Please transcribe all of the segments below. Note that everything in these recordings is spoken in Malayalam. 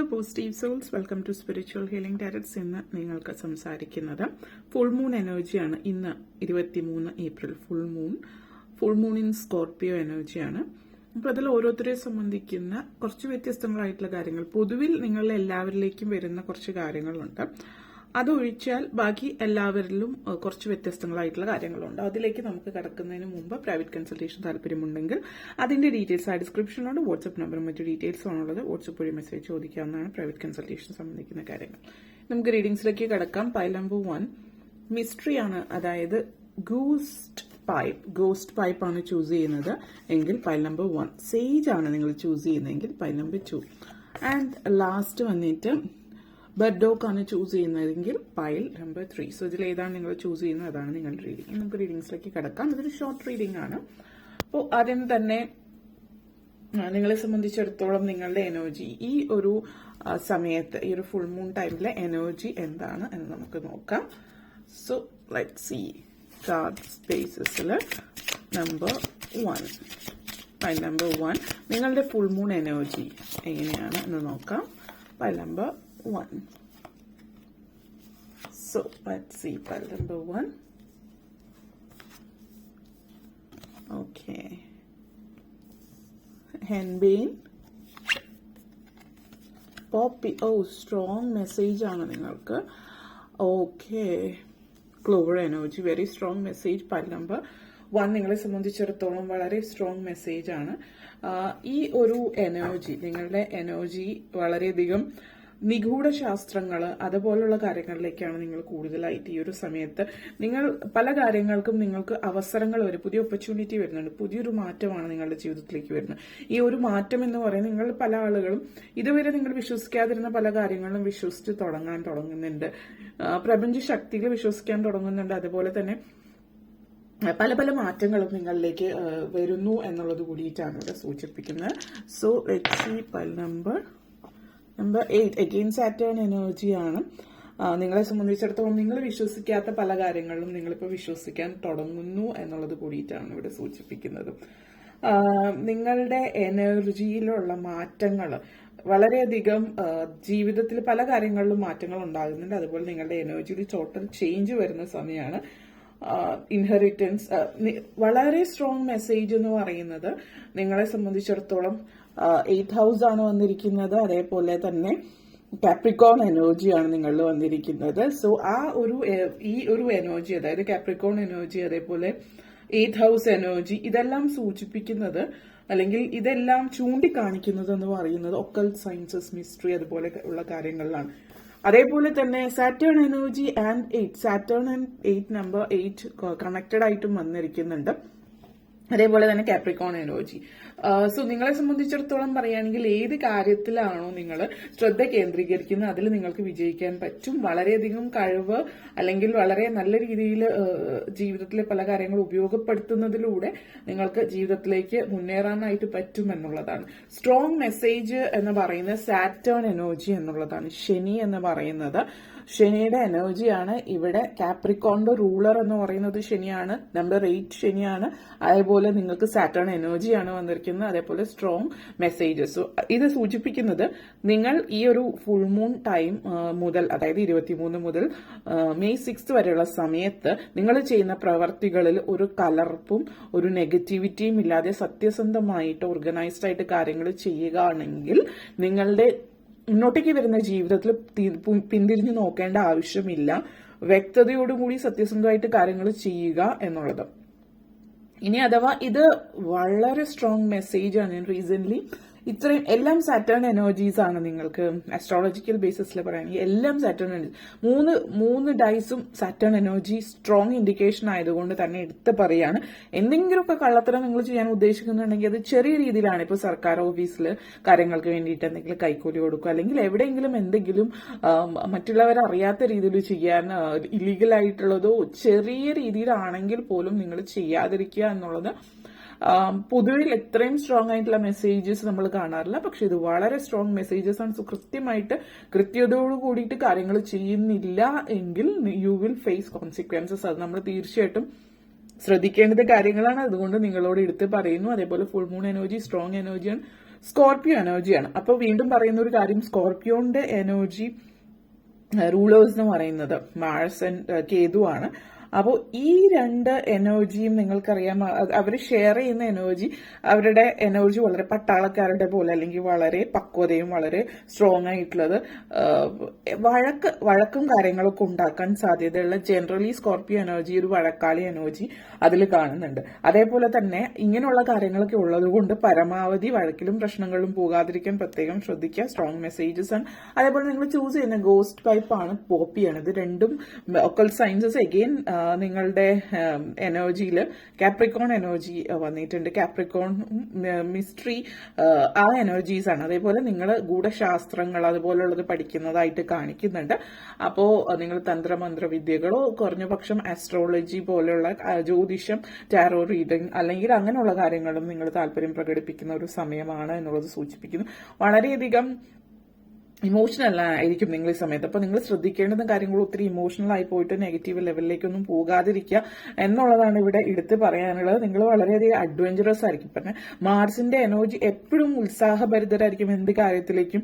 Hello positive souls welcome to spiritual healing directs ഇന്ന് നിങ്ങൾക്ക് സംസാരിക്കുന്നത് ഫുൾ മൂൺ എനർജിയാണ് ഇന്ന് ഇരുപത്തിമൂന്ന് April full moon full moon in Scorpio എനർജിയാണ് അപ്പോൾ അതിൽ ഓരോരുത്തരെ സംബന്ധിക്കുന്ന കുറച്ച് വ്യത്യസ്തങ്ങളായിട്ടുള്ള കാര്യങ്ങൾ. പൊതുവിൽ നിങ്ങളിൽ എല്ലാവരിലേക്കും വരുന്ന കുറച്ച് കാര്യങ്ങളുണ്ട്. അതൊഴിച്ചാൽ ബാക്കി എല്ലാവരിലും കുറച്ച് വ്യത്യസ്തങ്ങളായിട്ടുള്ള കാര്യങ്ങളുണ്ട്. അതിലേക്ക് നമുക്ക് കടക്കുന്നതിന് മുമ്പ് പ്രൈവറ്റ് കൺസൾട്ടേഷൻ താല്പര്യമുണ്ടെങ്കിൽ അതിന്റെ ഡീറ്റെയിൽസ് ആ ഡിസ്ക്രിപ്ഷനിലുണ്ട് വാട്സ്ആപ്പ് നമ്പറും മറ്റു ഡീറ്റെയിൽസും ആണുള്ളത് വാട്സ്ആപ്പ് വഴി മെസ്സേജ് ചോദിക്കാവുന്നതാണ് പ്രൈവറ്റ് കൺസൾട്ടേഷൻ സംബന്ധിക്കുന്ന കാര്യങ്ങൾ. നമുക്ക് റീഡിംഗ്സിലേക്ക് കടക്കാം. പൈൽ നമ്പർ വൺ മിസ്റ്ററി ആണ് അതായത് ഗൂസ്റ്റ് പൈപ്പ് ഗോസ്റ്റ് പൈപ്പ് ആണ് ചൂസ് ചെയ്യുന്നത് എങ്കിൽ പൈൽ നമ്പർ വൺ സേജ് ആണ് നിങ്ങൾ ചൂസ് ചെയ്യുന്നതെങ്കിൽ pile number two and last വന്നിട്ട് ബെഡോക്ക് ആണ് ചൂസ് ചെയ്യുന്നതെങ്കിൽ പൈൽ നമ്പർ ത്രീ സോ ഇതിൽ ഏതാണ് നിങ്ങൾ ചൂസ് ചെയ്യുന്നത്. അതാണ് നിങ്ങളുടെ റീഡിംഗ് നമുക്ക് റീഡിങ്സിലേക്ക് കിടക്കാം. ഇതൊരു ഷോർട്ട് റീഡിംഗ് ആണ്. അപ്പോൾ ആദ്യം തന്നെ നിങ്ങളെ സംബന്ധിച്ചിടത്തോളം നിങ്ങളുടെ എനർജി ഈ ഒരു സമയത്ത് ഈ ഒരു ഫുൾ മൂൺ ടൈമിലെ എനർജി എന്താണ് എന്ന് നമുക്ക് നോക്കാം. So let see card സ്പേസസിൽ number one pile number one നിങ്ങളുടെ ഫുൾ മൂൺ എനർജി എങ്ങനെയാണ് എന്ന് നോക്കാം. Pile number one so let see pile number one okay henbane poppy oh strong message ആണ് നിങ്ങൾക്ക്. Okay clover energy very strong message pile number one നിങ്ങളെ സംബന്ധിച്ചിടത്തോളം വളരെ സ്ട്രോങ് മെസ്സേജ് ആണ്. ഈ ഒരു എനർജി നിങ്ങളുടെ എനർജി വളരെയധികം നിഗൂഢ ശാസ്ത്രങ്ങൾ അതുപോലുള്ള കാര്യങ്ങളിലേക്കാണ് നിങ്ങൾ കൂടുതലായിട്ട് ഈ ഒരു സമയത്ത്. നിങ്ങൾ പല കാര്യങ്ങൾക്കും നിങ്ങൾക്ക് അവസരങ്ങൾ വരും. പുതിയ ഓപ്പർച്യൂണിറ്റി വരുന്നുണ്ട്. പുതിയൊരു മാറ്റമാണ് നിങ്ങളുടെ ജീവിതത്തിലേക്ക് വരുന്നത്. ഈ ഒരു മാറ്റം എന്ന് പറയുന്നത് നിങ്ങൾ പല ആളുകളും ഇതുവരെ നിങ്ങൾ വിശ്വസിക്കാതിരുന്ന പല കാര്യങ്ങളും വിശ്വസിച്ച് തുടങ്ങാൻ തുടങ്ങുന്നുണ്ട്. പ്രപഞ്ച ശക്തിയിൽ വിശ്വസിക്കാൻ തുടങ്ങുന്നുണ്ട്. അതുപോലെ തന്നെ പല പല മാറ്റങ്ങളും നിങ്ങളിലേക്ക് വരുന്നു എന്നുള്ളത് കൂടിയിട്ടാണ് ഇവിടെ സൂചിപ്പിക്കുന്നത്. So let see pile number number eight again Saturn ആണ്. നിങ്ങളെ സംബന്ധിച്ചിടത്തോളം നിങ്ങൾ വിശ്വസിക്കാത്ത പല കാര്യങ്ങളിലും നിങ്ങളിപ്പോൾ വിശ്വസിക്കാൻ തുടങ്ങുന്നു എന്നുള്ളത് കൂടിയിട്ടാണ് ഇവിടെ സൂചിപ്പിക്കുന്നത്. നിങ്ങളുടെ എനർജിയിലുള്ള മാറ്റങ്ങൾ വളരെയധികം ജീവിതത്തിൽ പല കാര്യങ്ങളിലും മാറ്റങ്ങൾ ഉണ്ടാകുന്നുണ്ട്. അതുപോലെ നിങ്ങളുടെ എനർജിയിൽ ടോട്ടൽ ചേഞ്ച് വരുന്ന സമയമാണ് ഇൻഹെറിറ്റൻസ് വളരെ സ്ട്രോങ് മെസ്സേജ് എന്ന് പറയുന്നത് നിങ്ങളെ സംബന്ധിച്ചിടത്തോളം എയ്റ്റ് ഹൗസ് ആണ് വന്നിരിക്കുന്നത്. അതേപോലെ തന്നെ കാപ്രിക്കോൺ ആണ് നിങ്ങളിൽ വന്നിരിക്കുന്നത്. സോ ആ ഒരു ഈ ഒരു എനർജി അതായത് കാപ്രിക്കോൺ എനർജി അതേപോലെ എയ്റ്റ് ഹൗസ് എനർജി ഇതെല്ലാം സൂചിപ്പിക്കുന്നത് അല്ലെങ്കിൽ ഇതെല്ലാം ചൂണ്ടിക്കാണിക്കുന്നത് എന്ന് പറയുന്നത് ഒക്കൽ സയൻസസ് മിസ്റ്ററി അതുപോലെ ഉള്ള കാര്യങ്ങളിലാണ്. അതേപോലെ തന്നെ Saturn energy and eight Saturn and eight number eight connected ആയിട്ടും വന്നിരിക്കുന്നുണ്ട്. അതേപോലെ തന്നെ കാപ്രിക്കോൺ എനർജി സോ നിങ്ങളെ സംബന്ധിച്ചിടത്തോളം പറയുകയാണെങ്കിൽ ഏത് കാര്യത്തിലാണോ നിങ്ങൾ ശ്രദ്ധ കേന്ദ്രീകരിക്കുന്നത് അതിൽ നിങ്ങൾക്ക് വിജയിക്കാൻ പറ്റും. വളരെയധികം കഴിവ് അല്ലെങ്കിൽ വളരെ നല്ല രീതിയിൽ ജീവിതത്തിലെ പല കാര്യങ്ങളും ഉപയോഗപ്പെടുത്തുന്നതിലൂടെ നിങ്ങൾക്ക് ജീവിതത്തിലേക്ക് മുന്നേറാനായിട്ട് പറ്റും എന്നുള്ളതാണ്. സ്ട്രോങ് മെസ്സേജ് എന്ന് പറയുന്നത് സാറ്റേൺ എനർജി എന്നുള്ളതാണ്. ശനി എന്ന് പറയുന്നത് ശനിയുടെ എനർജിയാണ് ഇവിടെ കാപ്രിക്കോണിന്റെ റൂളർ എന്ന് പറയുന്നത് ശനിയാണ്. Number eight ശനിയാണ്. അതേപോലെ നിങ്ങൾക്ക് സാറ്റേൺ എനർജിയാണ് വന്നിരിക്കുന്നത്. അതേപോലെ സ്ട്രോങ് മെസ്സേജസ് ഇത് സൂചിപ്പിക്കുന്നത് നിങ്ങൾ ഈ ഒരു ഫുൾ മൂൺ ടൈം മുതൽ അതായത് ഇരുപത്തിമൂന്ന് മുതൽ മെയ് സിക്സ് വരെയുള്ള സമയത്ത് നിങ്ങൾ ചെയ്യുന്ന പ്രവർത്തികളിൽ ഒരു കലർപ്പും ഒരു നെഗറ്റിവിറ്റിയും ഇല്ലാതെ സത്യസന്ധമായിട്ട് ഓർഗനൈസ്ഡ് ആയിട്ട് കാര്യങ്ങൾ ചെയ്യുകയാണെങ്കിൽ നിങ്ങളുടെ മുന്നോട്ടേക്ക് വരുന്ന ജീവിതത്തിൽ പിന്തിരിഞ്ഞു നോക്കേണ്ട ആവശ്യമില്ല. വ്യക്തതയോടുകൂടി സത്യസന്ധമായിട്ട് കാര്യങ്ങൾ ചെയ്യുക എന്നുള്ളത്. ഇനി അഥവാ ഇത് വളരെ സ്ട്രോങ് മെസ്സേജ് ആണ്. ഞാൻ റീസെന്റ് ഇത്രയും എല്ലാം സാറ്റേൺ എനർജീസ് ആണ് നിങ്ങൾക്ക് അസ്ട്രോളജിക്കൽ ബേസിസിൽ പറയുകയാണെങ്കിൽ എല്ലാം സാറ്റേൺ എനർജി മൂന്ന് മൂന്ന് ഡൈസും സാറ്റേൺ എനർജി സ്ട്രോങ് ഇൻഡിക്കേഷൻ ആയതുകൊണ്ട് തന്നെ എടുത്ത് പറയാണ്. എന്തെങ്കിലുമൊക്കെ കള്ളത്തരം നിങ്ങൾ ചെയ്യാൻ ഉദ്ദേശിക്കുന്നുണ്ടെങ്കിൽ അത് ചെറിയ രീതിയിലാണ് ഇപ്പോൾ സർക്കാർ ഓഫീസിൽ കാര്യങ്ങൾക്ക് വേണ്ടിയിട്ട് എന്തെങ്കിലും കൈക്കൂലി കൊടുക്കുക. അല്ലെങ്കിൽ എവിടെയെങ്കിലും എന്തെങ്കിലും മറ്റുള്ളവർ അറിയാത്ത രീതിയിൽ ചെയ്യാൻ ഇല്ലീഗൽ ആയിട്ടുള്ളതോ ചെറിയ രീതിയിലാണെങ്കിൽ പോലും നിങ്ങൾ ചെയ്യാതിരിക്കുക എന്നുള്ളത് പൊതുവിൽ എത്രയും സ്ട്രോങ് ആയിട്ടുള്ള മെസ്സേജസ് നമ്മൾ കാണാറില്ല. പക്ഷെ ഇത് വളരെ സ്ട്രോങ് മെസ്സേജസ് ആണ്. സോ കൃത്യമായിട്ട് കൃത്യതയോട് കൂടിയിട്ട് കാര്യങ്ങൾ ചെയ്യുന്നില്ല എങ്കിൽ യു വിൽ ഫേസ് കോൺസിക്വൻസസ് അത് നമ്മൾ തീർച്ചയായിട്ടും ശ്രദ്ധിക്കേണ്ടത് കാര്യങ്ങളാണ്. അതുകൊണ്ട് നിങ്ങളോട് എടുത്ത് പറയുന്നു. അതേപോലെ ഫുൾ മൂൺ എനർജി സ്ട്രോങ് എനർജിയാണ് സ്കോർപ്പിയോ എനർജിയാണ് അപ്പോൾ വീണ്ടും പറയുന്ന ഒരു കാര്യം സ്കോർപ്പിയോന്റെ എനർജി റൂളേഴ്സ് എന്ന് പറയുന്നത് മാഴ്സ് ആൻഡ് കേതു ആണ്. അപ്പോൾ ഈ രണ്ട് എനർജിയും നിങ്ങൾക്കറിയാം അവർ ഷെയർ ചെയ്യുന്ന എനർജി അവരുടെ എനർജി വളരെ പട്ടാളക്കാരുടെ പോലെ അല്ലെങ്കിൽ വളരെ പക്വതയും വളരെ സ്ട്രോങ് ആയിട്ടുള്ളത് വഴക്ക് വഴക്കും കാര്യങ്ങളൊക്കെ ഉണ്ടാക്കാൻ സാധ്യതയുള്ള ജനറലി സ്കോർപ്പിയോ എനർജി ഒരു വഴക്കാളി എനർജി അതിൽ കാണുന്നുണ്ട്. അതേപോലെ തന്നെ ഇങ്ങനെയുള്ള കാര്യങ്ങളൊക്കെ ഉള്ളതുകൊണ്ട് പരമാവധി വഴക്കിലും പ്രശ്നങ്ങളിലും പോകാതിരിക്കാൻ പ്രത്യേകം ശ്രദ്ധിക്കുക. സ്ട്രോങ് മെസ്സേജസ് ആണ്. അതേപോലെ നിങ്ങൾ ചൂസ് ചെയ്യുന്ന ഗോസ്റ്റ് പൈപ്പ് ആണ്. പോപ്പിയാണ് ഇത് രണ്ടും ഒക്കൽ സയൻസസ് എഗെയിൻ നിങ്ങളുടെ എനർജിയിൽ കാപ്രിക്കോൺ എനർജി വന്നിട്ടുണ്ട്. കാപ്രിക്കോൺ മിസ്റ്ററി ആ എനർജീസ് ആണ്. അതേപോലെ നിങ്ങൾ ഗൂഢശാസ്ത്രങ്ങൾ അതുപോലുള്ളത് പഠിക്കുന്നതായിട്ട് കാണിക്കുന്നുണ്ട്. അപ്പോൾ നിങ്ങൾ തന്ത്രമന്ത്ര വിദ്യകളോ കുറഞ്ഞ പക്ഷം ആസ്ട്രോളജി പോലെയുള്ള ജ്യോതിഷം ടാരോ റീഡിംഗ് അല്ലെങ്കിൽ അങ്ങനെയുള്ള കാര്യങ്ങളും നിങ്ങൾ താല്പര്യം പ്രകടിപ്പിക്കുന്ന ഒരു സമയമാണ് എന്നുള്ളത് സൂചിപ്പിക്കുന്നു. വളരെയധികം ഇമോഷണൽ ആയിരിക്കും നിങ്ങൾ ഈ സമയത്ത്. അപ്പൊ നിങ്ങൾ ശ്രദ്ധിക്കേണ്ടുന്ന കാര്യങ്ങൾ ഒത്തിരി ഇമോഷണൽ ആയി പോയിട്ട് നെഗറ്റീവ് ലെവലിലേക്കൊന്നും പോകാതിരിക്കുക എന്നുള്ളതാണ് ഇവിടെ എടുത്ത് പറയാനുള്ളത്. നിങ്ങൾ വളരെയധികം അഡ്വഞ്ചറസ് ആയിരിക്കും. പിന്നെ മാർസിന്റെ എനർജി എപ്പോഴും ഉത്സാഹഭരിതരായിരിക്കും എന്ത് കാര്യത്തിലേക്കും